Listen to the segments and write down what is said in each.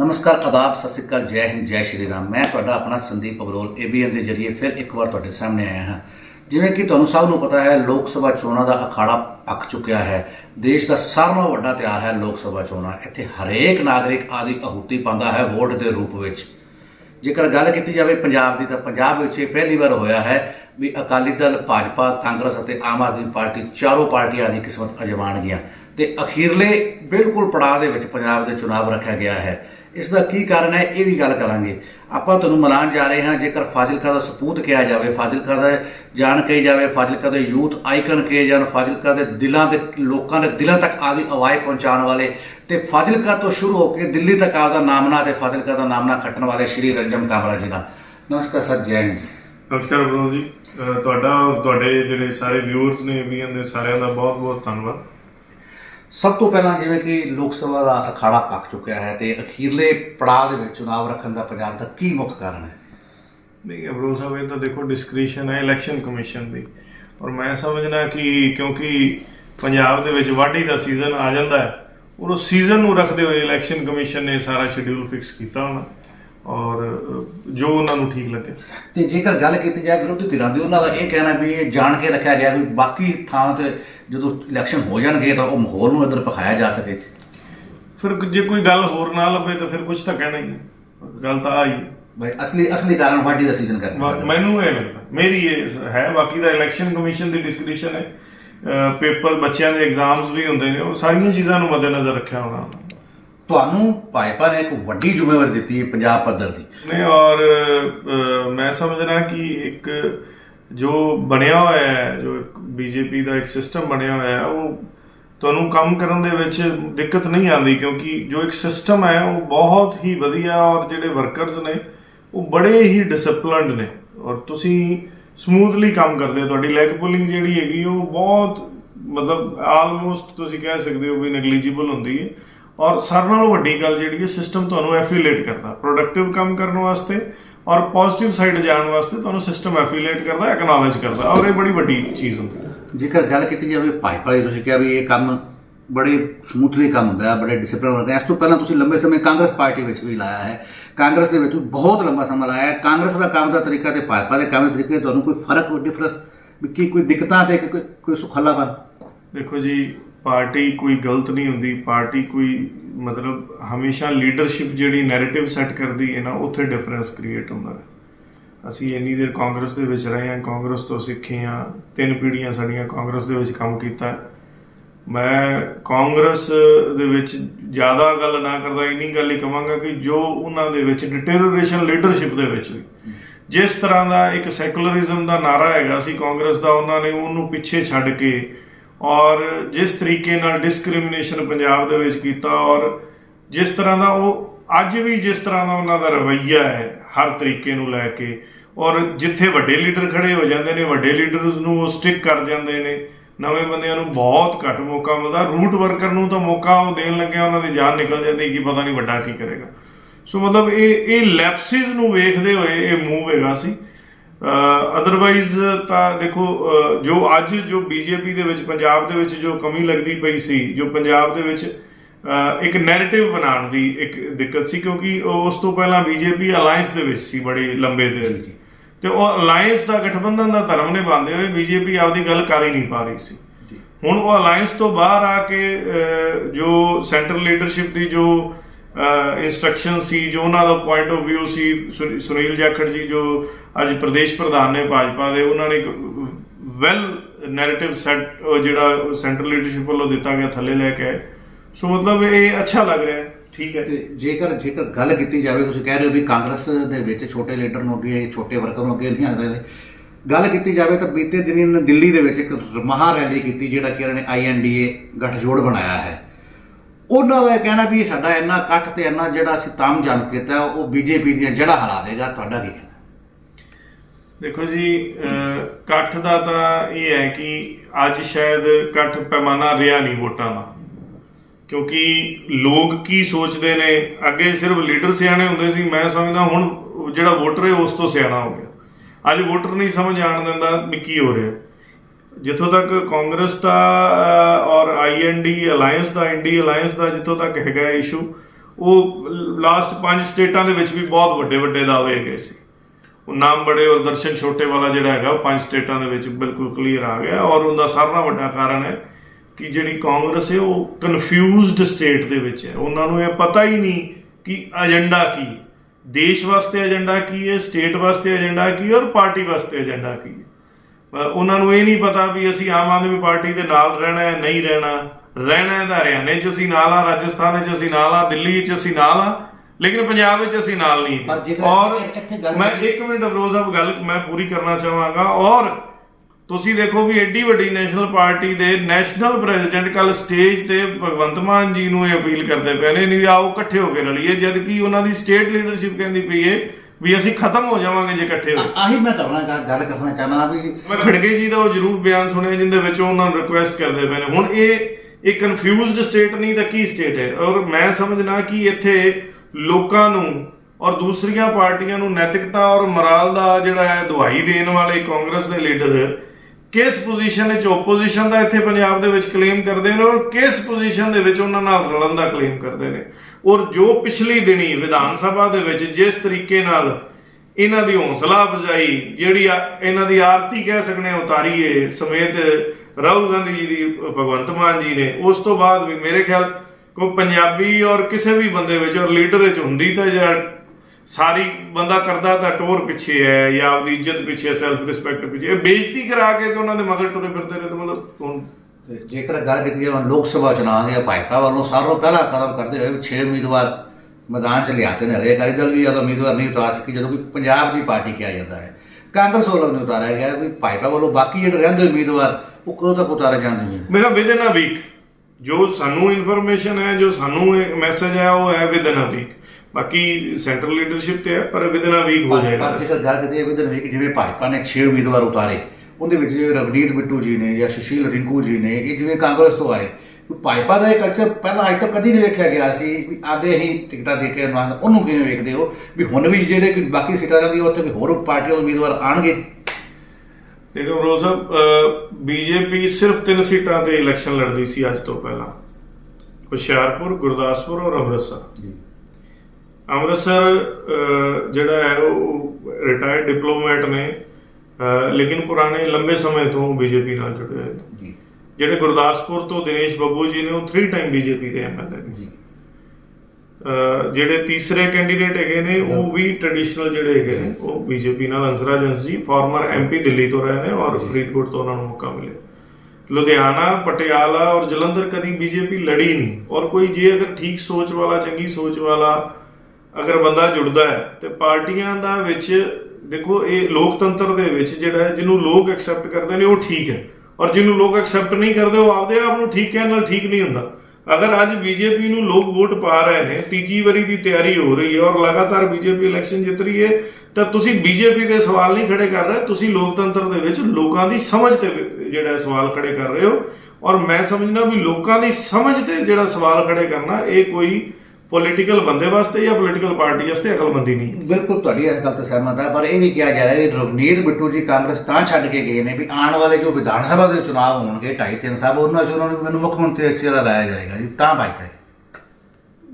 ਨਮਸਕਾਰ ਆਦਾਬ ਸਤਿ ਸ਼੍ਰੀ ਅਕਾਲ, ਜੈ ਹਿੰਦ, ਜੈ ਸ਼੍ਰੀ ਰਾਮ। ਮੈਂ ਤੁਹਾਡਾ ਆਪਣਾ ਸੰਦੀਪ ਅਬਰੋਲ ਏਬੀਐਨ ਦੇ ਜਰੀਏ ਫਿਰ ਇੱਕ ਵਾਰ ਤੁਹਾਡੇ ਸਾਹਮਣੇ ਆਇਆ ਹਾਂ। ਜਿਵੇਂ ਕਿ ਤੁਹਾਨੂੰ ਸਭ ਨੂੰ ਪਤਾ ਹੈ, ਲੋਕ ਸਭਾ ਚੋਣਾਂ ਦਾ ਅਖਾੜਾ ਪੱਕ ਚੁੱਕਿਆ ਹੈ। ਦੇਸ਼ ਦਾ ਸਾਰਿਆਂ ਨਾਲੋਂ ਵੱਡਾ ਤਿਉਹਾਰ ਹੈ ਲੋਕ ਸਭਾ ਚੋਣਾਂ। ਇੱਥੇ ਹਰੇਕ ਨਾਗਰਿਕ ਆਦੀ ਆਹੂਤੀ ਪਾਉਂਦਾ ਹੈ ਵੋਟ ਦੇ ਰੂਪ ਵਿੱਚ। ਜੇਕਰ ਗੱਲ ਕੀਤੀ ਜਾਵੇ ਪੰਜਾਬ ਦੀ, ਤਾਂ ਪੰਜਾਬ ਵਿੱਚ ਇਹ ਪਹਿਲੀ ਵਾਰ ਹੋਇਆ ਹੈ ਵੀ ਅਕਾਲੀ ਦਲ, ਭਾਜਪਾ, ਕਾਂਗਰਸ ਅਤੇ ਆਮ ਆਦਮੀ ਪਾਰਟੀ ਚਾਰੋਂ ਪਾਰਟੀਆਂ ਦੀ ਕਿਸਮਤ ਅਜਮਾਣਗੀਆਂ ਤੇ ਅਖੀਰਲੇ ਬਿਲਕੁਲ ਪੜਾਅ ਦੇ ਵਿੱਚ ਪੰਜਾਬ ਦੇ ਚੁਣਾਵ ਰੱਖਿਆ ਗਿਆ ਹੈ। ਇਸ ਦਾ ਕੀ ਕਾਰਨ ਹੈ, ਇਹ ਵੀ ਗੱਲ ਕਰਾਂਗੇ। ਆਪਾਂ ਤੁਹਾਨੂੰ ਮਿਲਾਨ ਜਾ ਰਹੇ ਹਾਂ, ਜੇਕਰ ਫਾਜ਼ਿਲਕਾ ਦਾ ਸਪੂਤ ਕਿਹਾ ਜਾਵੇ, ਫਾਜ਼ਿਲਕਾ ਦਾ ਜਾਣ ਕਹੀ ਜਾਵੇ, ਫਾਜ਼ਿਲਕਾ ਦੇ ਯੂਥ ਆਈਕਨ ਕਹੇ ਜਾਣ, ਫਾਜ਼ਿਲਕਾ ਦੇ ਦਿਲਾਂ ਦੇ ਲੋਕਾਂ ਦੇ ਦਿਲਾਂ ਤੱਕ ਆਦੀ ਆਵਾਜ਼ ਪਹੁੰਚਾਉਣ ਵਾਲੇ ਤੇ ਫਾਜ਼ਿਲਕਾ ਤੋਂ ਸ਼ੁਰੂ ਹੋ ਕੇ ਦਿੱਲੀ ਤੱਕ ਆਪਦਾ ਨਾਮਨਾ ਤੇ ਫਾਜ਼ਿਲਕਾ ਦਾ ਨਾਮਨਾ ਖੱਟਣ ਵਾਲੇ ਸ਼੍ਰੀ ਰੰਜਮ ਕਾਮਰਾ ਜੀ ਦਾ ਨਮਸਕਾਰ ਸਰ, ਜੈ ਹਿੰਦ ਜੀ। ਨਮਸਕਾਰ ਬਰੋ ਜੀ। ਤੁਹਾਡਾ, ਤੁਹਾਡੇ ਜਿਹੜੇ ਸਾਰੇ ਵਿਊਅਰਸ ਨੇ ਵੀ ਇਹਨਾਂ ਦੇ ਸਾਰਿਆਂ ਦਾ ਬਹੁਤ ਬਹੁਤ ਧੰਨਵਾਦ। ਸਭ ਤੋਂ ਪਹਿਲਾਂ ਜਿਵੇਂ ਕਿ ਲੋਕ ਸਭਾ ਦਾ ਅਖਾੜਾ ਪੱਕ ਚੁੱਕਿਆ ਹੈ ਤੇ ਅਖੀਰਲੇ ਪੜਾਅ ਦੇ ਵਿੱਚ ਚੁਣਾਵ ਰੱਖਣ ਦਾ ਪੰਜਾਬ ਦਾ ਕੀ ਮੁੱਖ ਕਾਰਨ ਹੈ? ਨਹੀਂ ਬਰੋ ਸਾਹਿਬ ਇਹ ਤਾਂ ਦੇਖੋ ਡਿਸਕ੍ਰਿਸ਼ਨ ਹੈ ਇਲੈਕਸ਼ਨ ਕਮਿਸ਼ਨ ਦੀ। ਔਰ ਮੈਂ ਸਮਝਣਾ ਕਿ ਕਿਉਂਕਿ ਪੰਜਾਬ ਦੇ ਵਿੱਚ ਵਾਢੀ ਦਾ ਸੀਜ਼ਨ ਆ ਜਾਂਦਾ ਹੈ ਔਰ ਉਸ ਸੀਜ਼ਨ ਨੂੰ ਰੱਖਦੇ ਹੋਏ ਇਲੈਕਸ਼ਨ ਕਮਿਸ਼ਨ ਨੇ ਸਾਰਾ ਸ਼ਡਿਊਲ ਫਿਕਸ ਕੀਤਾ ਹੋਣਾ ਔਰ ਜੋ ਉਹਨਾਂ ਨੂੰ ਠੀਕ ਲੱਗੇ। ਤੇ ਜੇਕਰ ਗੱਲ ਕੀਤੀ ਜਾਏ ਵਿਰੋਧੀ ਧਿਰਾਂ ਦੀ ਉਹਨਾਂ ਦਾ ਇਹ ਕਹਿਣਾ ਵੀ ਇਹ ਜਾਣ ਕੇ ਰੱਖਿਆ ਗਿਆ ਵੀ ਬਾਕੀ ਥਾਂ ਤੇ ਜਦੋਂ ਇਲੈਕਸ਼ਨ ਹੋ ਜਾਣਗੇ ਤਾਂ ਉਹ ਮਾਹੌਲ ਨੂੰ ਇੱਧਰ ਪਖਾਇਆ ਜਾ ਸਕੇ ਫਿਰ ਜੇ ਕੋਈ ਗੱਲ ਹੋਰ ਨਾ ਲੱਭੇ ਤਾਂ ਫਿਰ ਕੁਝ ਤਾਂ ਕਹਿਣਾ ਹੀ ਹੈ। ਗੱਲ ਤਾਂ ਆਈ ਭਾਈ ਅਸਲੀ ਅਸਲੀ ਕਾਰਨ ਵਾਢੀ ਦਾ ਸੀਜ਼ਨ ਕਰਕੇ ਵਾ- ਮੈਨੂੰ ਇਹ ਲੱਗਦਾ ਮੇਰੀ ਇਹ ਹੈ ਬਾਕੀ ਦਾ ਇਲੈਕਸ਼ਨ ਕਮਿਸ਼ਨ ਦੀ ਡਿਸਕ੍ਰਿਪਸ਼ਨ ਹੈ। ਪੇਪਰ ਬੱਚਿਆਂ ਦੇ ਐਗਜ਼ਾਮਸ ਵੀ ਹੁੰਦੇ ਨੇ ਉਹ ਸਾਰੀਆਂ ਚੀਜ਼ਾਂ ਨੂੰ ਮੱਦੇਨਜ਼ਰ ਰੱਖਿਆ ਹੋਣਾ। ਤੁਹਾਨੂੰ ਭਾਜਪਾ ਨੇ ਇੱਕ ਵੱਡੀ ਜ਼ਿੰਮੇਵਾਰੀ ਦਿੱਤੀ ਹੈ ਪੰਜਾਬ ਪੱਧਰ ਦੀ। ਨੇ ਔਰ ਮੈਂ ਸਮਝਣਾ ਕਿ ਇੱਕ ਜੋ ਬਣਿਆ ਹੋਇਆ ਹੈ, ਜੋ ਬੀਜੇਪੀ ਦਾ ਇੱਕ ਸਿਸਟਮ ਬਣਿਆ ਹੋਇਆ ਹੈ, ਉਹ ਤੁਹਾਨੂੰ ਕੰਮ ਕਰਨ ਦੇ ਵਿੱਚ ਦਿੱਕਤ ਨਹੀਂ ਆਉਂਦੀ ਕਿਉਂਕਿ ਜੋ ਇੱਕ ਸਿਸਟਮ ਹੈ, ਉਹ ਬਹੁਤ ਹੀ ਵਧੀਆ ਔਰ ਜਿਹੜੇ ਵਰਕਰਸ ਨੇ, ਉਹ ਬੜੇ ਹੀ ਡਿਸਪਲਿਨਡ ਨੇ ਔਰ ਤੁਸੀਂ ਸਮੂਥਲੀ ਕੰਮ ਕਰਦੇ ਹੋ। ਤੁਹਾਡੀ ਲੈਗ ਪੁਲਿੰਗ ਜਿਹੜੀ ਹੈਗੀ, ਉਹ ਬਹੁਤ ਮਤਲਬ ਆਲਮੋਸਟ ਤੁਸੀਂ ਕਹਿ ਸਕਦੇ ਹੋ ਵੀ ਨੈਗਲੀਜੀਬਲ ਹੁੰਦੀ ਹੈ ਔਰ ਸਾਰਿਆਂ ਨਾਲੋਂ ਵੱਡੀ ਗੱਲ ਜਿਹੜੀ ਹੈ ਸਿਸਟਮ ਤੁਹਾਨੂੰ ਐਫੀਲੀਏਟ ਕਰਦਾ। ਪ੍ਰੋਡਕਟਿਵ ਕੰਮ ਕਰਨ ਵਾਸਤੇ ਔਰ ਪੋਜ਼ਿਟਿਵ ਸਾਈਡ ਜਾਣ ਵਾਸਤੇ ਤੁਹਾਨੂੰ ਸਿਸਟਮ ਐਫੀਲੀਏਟ ਕਰਦਾ ਐਕਨੋਲਜ ਕਰਦਾ। ਔਰ ਇਹ ਬੜੀ ਵੱਡੀ ਚੀਜ਼ ਹੁੰਦੀ ਹੈ। ਜੇਕਰ ਗੱਲ ਕੀਤੀ ਜਾਵੇ ਭਾਜਪਾ ਦੀ ਤੁਸੀਂ ਕਿਹਾ ਵੀ ਇਹ ਕੰਮ ਬੜੇ ਸਮੂਥਲੀ ਕੰਮ ਹੁੰਦਾ ਹੈ ਬੜੇ ਡਿਸਪਲਿਨ ਹੁੰਦਾ ਹੈ ਇਸ ਤੋਂ ਪਹਿਲਾਂ ਤੁਸੀਂ ਲੰਬੇ ਸਮੇਂ ਕਾਂਗਰਸ ਪਾਰਟੀ ਵਿੱਚ ਵੀ ਲਾਇਆ ਹੈ। ਕਾਂਗਰਸ ਦੇ ਵਿੱਚ ਵੀ ਬਹੁਤ ਲੰਬਾ ਸਮਾਂ ਲਾਇਆ ਹੈ। ਕਾਂਗਰਸ ਦਾ ਕੰਮ ਦਾ ਤਰੀਕਾ ਤੇ ਭਾਜਪਾ ਦੇ ਕੰਮ ਦੇ ਤਰੀਕੇ ਤੁਹਾਨੂੰ ਕੋਈ ਫ਼ਰਕ ਕੋਈ ਡਿਫਰੈਂਸ ਕੀ ਕੋਈ ਦਿੱਕਤਾਂ ਤੇ ਕੋਈ ਕੋਈ ਸੁਖਾਲਾਪਨ? ਦੇਖੋ ਜੀ ਪਾਰਟੀ ਕੋਈ ਗਲਤ ਨਹੀਂ ਹੁੰਦੀ, ਪਾਰਟੀ ਕੋਈ ਮਤਲਬ ਹਮੇਸ਼ਾ ਲੀਡਰਸ਼ਿਪ ਜਿਹੜੀ ਨੈਰੇਟਿਵ ਸੈੱਟ ਕਰਦੀ ਹੈ ਨਾ, ਉੱਥੇ ਡਿਫਰੈਂਸ ਕ੍ਰੀਏਟ ਹੁੰਦਾ ਹੈ। ਅਸੀਂ ਇੰਨੀ ਦੇਰ ਕਾਂਗਰਸ ਦੇ ਵਿੱਚ ਰਹੇ ਹਾਂ, ਕਾਂਗਰਸ ਤੋਂ ਸਿੱਖੇ ਹਾਂ, ਤਿੰਨ ਪੀੜ੍ਹੀਆਂ ਸਾਡੀਆਂ ਕਾਂਗਰਸ ਦੇ ਵਿੱਚ ਕੰਮ ਕੀਤਾ ਮੈਂ ਕਾਂਗਰਸ ਦੇ ਵਿੱਚ ਜ਼ਿਆਦਾ ਗੱਲ ਨਾ ਕਰਦਾ, ਇੰਨੀ ਗੱਲ ਹੀ ਕਵਾਂਗਾ ਕਿ ਜੋ ਉਹਨਾਂ ਦੇ ਵਿੱਚ ਡਿਟੇਰੀਓਰੇਸ਼ਨ ਲੀਡਰਸ਼ਿਪ ਦੇ ਵਿੱਚ ਵੀ। ਜਿਸ ਤਰ੍ਹਾਂ ਦਾ ਇੱਕ ਸੈਕੂਲਰਿਜ਼ਮ ਦਾ ਨਾਰਾ ਹੈਗਾ ਸੀ ਕਾਂਗਰਸ ਦਾ, ਉਹਨਾਂ ਨੇ ਉਹਨੂੰ ਪਿੱਛੇ ਛੱਡ ਕੇ ਔਰ ਜਿਸ ਤਰੀਕੇ ਨਾਲ ਡਿਸਕ੍ਰਿਮੀਨੇਸ਼ਨ ਪੰਜਾਬ ਦੇ ਵਿੱਚ ਕੀਤਾ ਔਰ ਜਿਸ ਤਰ੍ਹਾਂ ਦਾ ਉਹ ਅੱਜ ਵੀ ਜਿਸ ਤਰ੍ਹਾਂ ਦਾ ਉਹਨਾਂ ਦਾ ਰਵੱਈਆ ਹੈ, ਹਰ ਤਰੀਕੇ ਨੂੰ ਲੈ ਕੇ, ਔਰ ਜਿੱਥੇ ਵੱਡੇ ਲੀਡਰ ਖੜੇ ਹੋ ਜਾਂਦੇ ਨੇ, ਵੱਡੇ ਲੀਡਰਸ ਨੂੰ ਉਹ ਸਟਿਕ ਕਰ ਜਾਂਦੇ ਨੇ, ਨਵੇਂ ਬੰਦਿਆਂ ਨੂੰ ਬਹੁਤ ਘੱਟ ਮੌਕਾ ਮਿਲਦਾ ਰੂਟ ਵਰਕਰ ਨੂੰ ਤਾਂ ਮੌਕਾ ਉਹ ਦੇਣ ਲੱਗਿਆ ਉਹਨਾਂ ਦੀ ਜਾਨ ਨਿਕਲ ਜਾਂਦੀ ਕਿ ਪਤਾ ਨਹੀਂ ਵੱਡਾ ਕੀ ਕਰੇਗਾ। ਸੋ ਮਤਲਬ ਇਹ ਇਹ ਲੈਪਸਿਸ ਨੂੰ ਵੇਖਦੇ ਹੋਏ ਇਹ ਮੂਵ ਹੈਗਾ ਸੀ। ਅਦਰਵਾਈਜ਼ ਤਾਂ ਦੇਖੋ ਜੋ ਅੱਜ ਜੋ ਬੀਜੇਪੀ ਦੇ ਵਿੱਚ ਪੰਜਾਬ ਦੇ ਵਿੱਚ ਜੋ ਕਮੀ ਲੱਗਦੀ ਪਈ ਸੀ ਜੋ ਪੰਜਾਬ ਦੇ ਵਿੱਚ ਇੱਕ ਨੈਰੇਟਿਵ ਬਣਾਉਣ ਦੀ ਇੱਕ ਦਿੱਕਤ ਸੀ ਕਿਉਂਕਿ ਉਸ ਤੋਂ ਪਹਿਲਾਂ ਬੀਜੇਪੀ ਅਲਾਈਅੰਸ ਦੇ ਵਿੱਚ ਸੀ ਬੜੇ ਲੰਬੇ ਦੇ। ਤੇ ਉਹ ਅਲਾਈਅੰਸ ਦਾ ਗਠਬੰਧਨ ਦਾ ਧਰਮ ਨਿਭਾਉਂਦੇ ਹੋਏ ਬੀਜੇਪੀ ਆਪਦੀ ਗੱਲ ਕਰ ਹੀ ਨਹੀਂ ਪਾ ਰਹੀ ਸੀ। ਹੁਣ ਉਹ ਅਲਾਈਅੰਸ ਤੋਂ ਬਾਹਰ ਆ ਕੇ ਜੋ ਸੈਂਟਰਲ ਲੀਡਰਸ਼ਿਪ ਦੀ ਜੋ ਇਨਸਟਰਕਸ਼ਨ ਸੀ, ਜੋ ਉਹਨਾਂ ਦਾ ਪੁਆਇੰਟ ਆਫ View ਸੀ, ਸੁ- ਸੁਨੀਲ ਜਾਖੜ ਜੀ, ਜੋ ਅੱਜ ਪ੍ਰਦੇਸ਼ ਪ੍ਰਧਾਨ ਨੇ ਭਾਜਪਾ ਦੇ, ਉਹਨਾਂ ਨੇ ਇੱਕ ਵੈਲ ਨੈਰੇਟਿਵ ਸੈਟ ਜਿਹੜਾ ਸੈਂਟਰਲ ਲੀਡਰਸ਼ਿਪ ਵੱਲੋਂ ਦਿੱਤਾ ਗਿਆ, ਥੱਲੇ ਲੈ ਕੇ ਆਏ। ਸੋ ਮਤਲਬ ਇਹ ਅੱਛਾ ਲੱਗ ਰਿਹਾ ਹੈ। ਠੀਕ ਹੈ। ਤੇ ਜੇਕਰ ਜੇਕਰ ਗੱਲ ਕੀਤੀ ਜਾਵੇ, ਤੁਸੀਂ ਕਹਿ ਰਹੇ ਹੋ ਵੀ ਕਾਂਗਰਸ ਦੇ ਵਿੱਚ ਛੋਟੇ ਲੀਡਰ ਨੂੰ ਅੱਗੇ, ਛੋਟੇ ਵਰਕਰ ਨੂੰ ਅੱਗੇ ਨਹੀਂ ਆਉਂਦੇ ਗੱਲ ਕੀਤੀ ਜਾਵੇ ਤਾਂ ਬੀਤੇ ਦਿਨੀ ਇਹਨਾਂ ਨੇ ਦਿੱਲੀ ਦੇ ਵਿੱਚ ਇੱਕ ਮਹਾ ਰੈਲੀ ਕੀਤੀ, ਜਿਹੜਾ ਕਿ ਇਹਨਾਂ ਨੇ ਆਈਐਨਡੀਏ ਗਠਜੋੜ ਬਣਾਇਆ ਹੈ। ਉਹਨਾਂ ਦਾ ਕਹਿਣਾ ਵੀ ਸਾਡਾ ਇੰਨਾ ਇਕੱਠ ਤੇ ਇੰਨਾ ਜਿਹੜਾ ਅਸੀਂ ਤਾਮ ਜੰਮ ਕੀਤਾ, ਉਹ ਬੀਜੇਪੀ ਦੀਆਂ ਜੜ੍ਹਾਂ ਹਰਾ ਦੇਗਾ, ਤੁਹਾਡਾ ਕੀ ਕਹਿਣਾ? ਦੇਖੋ ਜੀ ਇਕੱਠ ਦਾ ਤਾਂ ਇਹ ਹੈ ਕਿ ਅੱਜ ਸ਼ਾਇਦ ਇਕੱਠ ਪੈਮਾਨਾ ਰਿਹਾ ਨਹੀਂ ਵੋਟਾਂ ਦਾ। ਕਿਉਂਕਿ ਲੋਕ ਕੀ ਸੋਚਦੇ ਨੇ? ਅੱਗੇ ਸਿਰਫ ਲੀਡਰ ਸਿਆਣੇ ਹੁੰਦੇ ਸੀ। ਮੈਂ ਸਮਝਦਾ ਹੁਣ ਜਿਹੜਾ ਵੋਟਰ ਹੈ, ਉਸ ਤੋਂ ਸਿਆਣਾ ਹੋ ਗਿਆ। ਅੱਜ ਵੋਟਰ ਨਹੀਂ ਸਮਝ ਆਣ ਦਿੰਦਾ ਵੀ ਕੀ ਹੋ ਰਿਹਾ। ਜਿੱਥੋਂ ਤੱਕ ਕਾਂਗਰਸ ਦਾ ਅਹ, ਔਰ ਆਈਐਨਡੀ ਅਲਾਈਅੰਸ ਦਾ ਇੰਡੀ ਅਲਾਈਅੰਸ ਦਾ ਜਿੱਥੋਂ ਤੱਕ ਹੈਗਾ ਇਸ਼ੂ ਉਹ ਲਾਸਟ ਪੰਜ ਸਟੇਟਾਂ ਦੇ ਵਿੱਚ ਵੀ ਬਹੁਤ ਵੱਡੇ ਵੱਡੇ ਦਾਅਵੇ ਹੈਗੇ ਸੀ। ਉਹ ਨਾਮ ਬੜੇ ਔਰ ਦਰਸ਼ਨ ਛੋਟੇ ਵਾਲਾ ਜਿਹੜਾ ਹੈਗਾ ਉਹ ਪੰਜ ਸਟੇਟਾਂ ਦੇ ਵਿੱਚ ਬਿਲਕੁਲ ਕਲੀਅਰ ਆ ਗਿਆ ਔਰ ਉਹਦਾ ਸਾਰਿਆਂ ਨਾਲੋਂ ਵੱਡਾ ਕਾਰਨ ਹੈ ਕਿ ਜਿਹੜੀ ਕਾਂਗਰਸ ਹੈ ਉਹ ਕਨਫਿਊਜ਼ਡ ਸਟੇਟ ਦੇ ਵਿੱਚ ਹੈ। ਉਹਨਾਂ ਨੂੰ ਇਹ ਪਤਾ ਹੀ ਨਹੀਂ ਕਿ ਏਜੰਡਾ ਕੀ ਦੇਸ਼ ਵਾਸਤੇ ਏਜੰਡਾ ਕੀ ਹੈ ਸਟੇਟ ਵਾਸਤੇ ਏਜੰਡਾ ਕੀ ਹੈ ਔਰ ਪਾਰਟੀ ਵਾਸਤੇ ਏਜੰਡਾ ਕੀ ਹੈ। ਉਹਨਾਂ ਨੂੰ ਇਹ ਨਹੀਂ ਪਤਾ ਵੀ ਅਸੀਂ ਆਮ ਆਦਮੀ ਪਾਰਟੀ ਦੇ ਨਾਲ ਰਹਿਣਾ ਹੈ ਨਹੀਂ ਰਹਿਣਾ। ਰਹਿਣਾ ਹੈ ਤਾਂ ਹਰਿਆਣੇ 'ਚ ਅਸੀਂ ਨਾਲ ਆ ਰਾਜਸਥਾਨ 'ਚ ਅਸੀਂ ਨਾਲ ਆ ਦਿੱਲੀ 'ਚ ਅਸੀਂ ਨਾਲ ਆ ਲੇਕਿਨ ਪੰਜਾਬ ਵਿੱਚ ਅਸੀਂ ਨਾਲ ਨਹੀਂ ਔਰ ਮੈਂ ਕਰੀਏ- ਇੱਕ ਮਿੰਟ ਅਫਰੋਜ਼ ਸਾਹਿਬ ਗੱਲ ਮੈਂ ਪੂਰੀ ਕਰਨਾ ਚਾਹਾਂਗਾ। ਔਰ ਤੁਸੀਂ ਦੇਖੋ ਵੀ ਐਡੀ ਵੱਡੀ ਨੈਸ਼ਨਲ ਪਾਰਟੀ ਦੇ ਨੈਸ਼ਨਲ ਪ੍ਰੈਜ਼ੀਡੈਂਟ ਕੱਲ ਸਟੇਜ ਤੇ ਭਗਵੰਤ ਮਾਨ ਜੀ ਨੂੰ ਇਹ ਅਪੀਲ ਕਰਦੇ ਪਏ ਨੇ ਨਹੀਂ ਆਓ ਇਕੱਠੇ ਹੋ ਕੇ ਰਲੀਏ ਜਦ ਕਿ ਉਹਨਾਂ ਦੀ ਸਟੇਟ ਲੀਡਰਸ਼ਿਪ ਕਹਿੰਦੀ ਪਈ ਏ ਵੀ ਅਸੀਂ ਖਤਮ ਹੋ ਜਾਵਾਂਗੇ ਜੇ ਇਕੱਠੇ ਹੋਏ। ਆਹੀ ਮੈਂ ਤੁਹਾਡੇ ਨਾਲ ਗੱਲ- ਕਰਨਾ ਚਾਹਨਾ ਵੀ ਮੈਂ ਖੜਗੇ ਜੀ ਦਾ ਉਹ ਜ਼ਰੂਰ ਬਿਆਨ ਸੁਣਿਆ ਜਿੰਦੇ ਵਿੱਚ ਉਹ ਉਹਨਾਂ ਨੂੰ ਰਿਕੁਐਸਟ ਕਰਦੇ ਪਏ ਨੇ। ਹੁਣ ਇਹ ਇਹ ਕਨਫਿਊਜ਼ਡ ਸਟੇਟ ਨਹੀਂ ਤਾਂ ਕੀ ਸਟੇਟ ਹੈ? ਔਰ ਮੈਂ ਸਮਝਣਾ ਕਿ ਇੱਥੇ ਲੋਕਾਂ ਨੂੰ ਔਰ ਦੂਸਰੀਆਂ ਪਾਰਟੀਆਂ ਨੂੰ ਨੈਤਿਕਤਾ ਔਰ ਮੋਰਾਲ ਦਾ ਜਿਹੜਾ ਹੈ ਦਵਾਈ ਦੇਣ ਵਾਲੇ ਕਾਂਗਰਸ ਦੇ ਲੀਡਰ ਕਿਸ ਪੋਜੀਸ਼ਨ ਵਿੱਚ ਆਪੋਜੀਸ਼ਨ ਦਾ ਇੱਥੇ ਪੰਜਾਬ ਦੇ ਵਿੱਚ ਕਲੇਮ ਕਰਦੇ ਨੇ ਔਰ ਕਿਸ ਪੋਜੀਸ਼ਨ ਦੇ ਵਿੱਚ ਉਹਨਾਂ ਨਾਲ ਰਲਣ ਦਾ ਕਲੇਮ ਕਰਦੇ ਨੇ? ਔਰ ਜੋ ਪਿਛਲੀ ਦਿਨੀ ਵਿਧਾਨ ਸਭਾ ਦੇ ਵਿੱਚ ਜਿਸ ਤਰੀਕੇ ਨਾਲ ਇਹਨਾਂ ਦੀ ਹੌਸਲਾ ਅਫਜ਼ਾਈ, ਜਿਹੜੀ ਆ ਇਹਨਾਂ ਦੀ ਆਰਤੀ ਕਹਿ ਸਕਨੇ ਉਤਾਰੀਏ ਸਮੇਤ ਰਾਹੁਲ ਗਾਂਧੀ ਜੀ ਦੀ, ਭਗਵੰਤ ਮਾਨ ਜੀ ਨੇ, ਉਸ ਤੋਂ ਬਾਅਦ ਵੀ ਮੇਰੇ ਖਿਆਲ ਕੋ ਪੰਜਾਬੀ ਔਰ ਕਿਸੇ ਵੀ ਬੰਦੇ ਵਿੱਚ, ਔਰ ਲੀਡਰ ਵਿੱਚ ਹੁੰਦੀ ਤਾਂ ਜਿਹੜਾ ਸਾਰੀ ਬੰਦਾ ਕਰਦਾ ਤਾਂ ਟੋਰ ਪਿੱਛੇ ਹੈ, ਜਾਂ ਆਪਦੀ ਇੱਜ਼ਤ ਪਿੱਛੇ ਸੈਲਫ ਰਿਸਪੈਕਟ ਪਿੱਛੇ, ਇਹ ਬੇਇੱਜ਼ਤੀ ਕਰਾ ਕੇ ਤੇ ਉਹਨਾਂ ਦੇ ਮਗਰ ਟੁਰੇ ਫਿਰਦੇ ਨੇ ਤਾਂ ਮਤਲਬ ਤੇ ਜੇਕਰ ਗੱਲ ਕੀਤੀ ਜਾਵੇ ਲੋਕ ਸਭਾ ਚੁਣਾਵ ਦੇ ਭਾਜਪਾ ਵੱਲੋਂ ਸਾਰੋਂ ਪਹਿਲਾ ਕਦਮ ਕਰਦੇ ਹੋਏ 6 ਉਮੀਦਵਾਰ ਮੈਦਾਨ 'ਚ ਲਿਆਤੇ ਨੇ। ਹਰੇ ਅਕਾਲੀ ਦਲ ਵੀ ਜਦੋਂ ਉਮੀਦਵਾਰ ਨਹੀਂ ਉਤਾਰ ਸਕੀ ਜਦੋਂ ਕਿ ਪੰਜਾਬ ਦੀ ਪਾਰਟੀ ਕਿਹਾ ਜਾਂਦਾ ਹੈ। ਕਾਂਗਰਸ ਵੱਲੋਂ ਨਹੀਂ ਉਤਾਰਿਆ ਗਿਆ ਵੀ ਭਾਜਪਾ ਵੱਲੋਂ ਬਾਕੀ ਜਿਹੜੇ ਰਹਿੰਦੇ ਉਮੀਦਵਾਰ ਉਹ ਕਦੋਂ ਤੱਕ ਉਤਾਰੇ ਜਾਂਦੇ ਨੇ ਮੈਂ ਕਿਹਾ ਵਿਦ ਇਨ ਅ ਵੀਕ ਜੋ ਸਾਨੂੰ ਇਨਫੋਰਮੇਸ਼ਨ ਹੈ ਜੋ ਸਾਨੂੰ ਇੱਕ ਮੈਸੇਜ ਹੈ ਉਹ ਹੈ ਵਿਦ ਇਨ ਅ ਵੀਕ ਬਾਕੀ ਸੈਂਟਰਲ ਲੀਡਰਸ਼ਿਪ ਤੇ ਹੈ ਪਰ ਵਿਦ ਇਨ ਅ ਵੀਕ ਹੋ ਜਾਏਗਾ। ਪਰ ਜੇਕਰ ਗੱਲ ਕੀਤੀ ਜਾਵੇ ਤਾਂ ਜਿਵੇਂ ਭਾਜਪਾ ਨੇ 6 ਉਮੀਦਵਾਰ ਉਤਾਰੇ ਉਹਦੇ ਵਿੱਚ ਜਿਵੇਂ ਰਵਨੀਤ ਬਿੱਟੂ ਜੀ ਨੇ ਜਾਂ ਸੁਸ਼ੀਲ ਰਿੰਕੂ ਜੀ ਨੇ ਇਹ ਜਿਵੇਂ ਕਾਂਗਰਸ ਤੋਂ ਆਏ ਭਾਜਪਾ ਦਾ ਇਹ ਕਲਚਰ ਪਹਿਲਾਂ ਅੱਜ ਤੱਕ ਕਦੀ ਨਹੀਂ ਵੇਖਿਆ ਗਿਆ ਸੀ ਵੀ ਆਦੇ ਹੀ ਟਿਕਟਾਂ ਦੇ ਕੇ ਉਹਨਾਂ- ਕਿਵੇਂ ਵੇਖਦੇ ਹੋ? ਵੀ ਹੁਣ ਵੀ ਜਿਹੜੇ ਕਿ ਬਾਕੀ ਸੀਟਾਂ ਦੀ ਉੱਥੇ ਵੀ ਹੋਰ ਪਾਰਟੀਆਂ ਦੇ ਉਮੀਦਵਾਰ ਆਣਗੇ ਦੇਖੋ ਰੋਜ਼ ਸਾਹਿਬ ਬੀਜੇਪੀ ਸਿਰਫ ਤਿੰਨ ਸੀਟਾਂ ਤੇ ਇਲੈਕਸ਼ਨ ਲੜਦੀ ਸੀ ਅੱਜ ਤੋਂ ਪਹਿਲਾਂ। ਹੁਸ਼ਿਆਰਪੁਰ ਗੁਰਦਾਸਪੁਰ ਔਰ ਅੰਮ੍ਰਿਤਸਰ। ਜੀ। ਅੰਮ੍ਰਿਤਸਰ ਜਿਹੜਾ ਹੈ ਉਹ ਰਿਟਾਇਰਡ ਡਿਪਲੋਮੈਟ ਨੇ ਲੇਕਿਨ ਪੁਰਾਣੇ ਲੰਬੇ ਸਮੇਂ ਤੋਂ ਬੀਜੇਪੀ ਨਾਲ ਜੁੜੇ ਹੋਏ ਜੀ। ਜਿਹੜੇ ਗੁਰਦਾਸਪੁਰ ਤੋਂ ਦਿਨੇਸ਼ ਬੱਬੂ ਜੀ ਨੇ ਉਹ 3 ਟਾਈਮ ਬੀਜੇਪੀ ਦੇ ਐਮਐਲਏ ਜੀ। ਜਿਹੜੇ ਤੀਸਰੇ ਕੈਂਡੀਡੇਟ ਹੈਗੇ ਨੇ ਉਹ ਵੀ ਟ੍ਰੈਡੀਸ਼ਨਲ ਜਿਹੜੇ ਹੈਗੇ ਨੇ ਉਹ ਬੀਜੇਪੀ ਨਾਲ ਹੰਸਰਾਜ ਹੰਸ ਜੀ ਫਾਰਮਰ ਐਮਪੀ ਦਿੱਲੀ ਤੋਂ ਰਹੇ ਨੇ ਔਰ ਫਰੀਦਕੋਟ ਤੋਂ ਉਹਨਾਂ ਨੂੰ ਮੌਕਾ ਮਿਲਿਆ। ਲੁਧਿਆਣਾ ਪਟਿਆਲਾ ਔਰ ਜਲੰਧਰ ਕਦੀ ਬੀਜੇਪੀ ਲੜੀ ਨਹੀਂ। ਔਰ ਕੋਈ ਜੇ ਅਗਰ ਠੀਕ ਸੋਚ ਵਾਲਾ ਚੰਗੀ ਸੋਚ ਵਾਲਾ ਅਗਰ ਬੰਦਾ ਜੁੜਦਾ ਹੈ ਤੇ ਪਾਰਟੀਆਂ ਦਾ ਵਿੱਚ ਦੇਖੋ, ਇਹ ਲੋਕਤੰਤਰ ਦੇ ਵਿੱਚ ਜਿਹੜਾ ਹੈ, ਜਿਹਨੂੰ ਲੋਕ ਐਕਸੈਪਟ ਕਰਦੇ ਨੇ, ਉਹ ਠੀਕ ਹੈ। ਔਰ ਜਿਹਨੂੰ ਲੋਕ ਐਕਸੈਪਟ ਨਹੀਂ ਕਰਦੇ, ਉਹ ਆਪਦੇ ਆਪ ਨੂੰ ਠੀਕ ਕਹਿਣ ਨਾਲ ਠੀਕ ਨਹੀਂ ਹੁੰਦਾ। ਅਗਰ ਅੱਜ ਬੀਜੇਪੀ ਨੂੰ ਲੋਕ ਵੋਟ ਪਾ ਰਹੇ ਨੇ, ਤੀਜੀ ਵਾਰੀ ਦੀ ਤਿਆਰੀ ਹੋ ਰਹੀ ਹੈ, ਔਰ ਲਗਾਤਾਰ ਬੀਜੇਪੀ ਇਲੈਕਸ਼ਨ ਜਿੱਤ ਰਹੀ ਹੈ, ਤਾਂ ਤੁਸੀਂ ਬੀਜੇਪੀ ਦੇ ਸਵਾਲ ਨਹੀਂ ਖੜੇ ਕਰ ਰਹੇ, ਤੁਸੀਂ ਲੋਕਤੰਤਰ ਦੇ ਵਿੱਚ ਲੋਕਾਂ ਦੀ ਸਮਝ ਤੇ ਜਿਹੜਾ ਸਵਾਲ ਖੜੇ ਕਰ ਰਹੇ ਹੋ। ਔਰ ਮੈਂ ਸਮਝਣਾ ਵੀ ਲੋਕਾਂ ਦੀ ਸਮਝ ਤੇ ਜਿਹੜਾ ਸਵਾਲ ਖੜੇ ਕਰਨਾ, ਇਹ ਕੋਈ ਪੋਲੀਟੀਕਲ ਬੰਦੇ ਵਾਸਤੇ ਜਾਂ ਪੋਲੀਟੀਕਲ ਪਾਰਟੀ ਵਾਸਤੇ ਅਕਲਮੰਦੀ ਨਹੀਂ? ਹੈ ਬਿਲਕੁਲ ਤੁਹਾਡੀ ਇਸ ਗੱਲ ਤੇ ਸਹਿਮਤ ਹੈ ਪਰ ਇਹ ਵੀ ਕਿਹਾ ਜਾ ਰਿਹਾ ਹੈ ਕਿ ਰਵਨੀਤ ਬਿੱਟੂ ਜੀ ਕਾਂਗਰਸ ਤਾਂ ਛੱਡ ਕੇ ਗਏ ਨੇ ਵੀ ਆਉਣ ਵਾਲੇ ਜੋ ਵਿਧਾਨ ਸਭਾ ਦੇ ਚੁਣਾਵ ਹੋਣਗੇ 2.5 3 ਸਾਲ ਉਹਨਾਂ 'ਚ ਉਹਨਾਂ ਨੂੰ ਮੈਨੂੰ ਮੁੱਖ ਮੰਤਰੀ ਦਾ ਚਿਹਰਾ ਲਾਇਆ ਜਾਏਗਾ ਜੀ ਤਾਂ ਭਾਜਪਾ ਹੈ।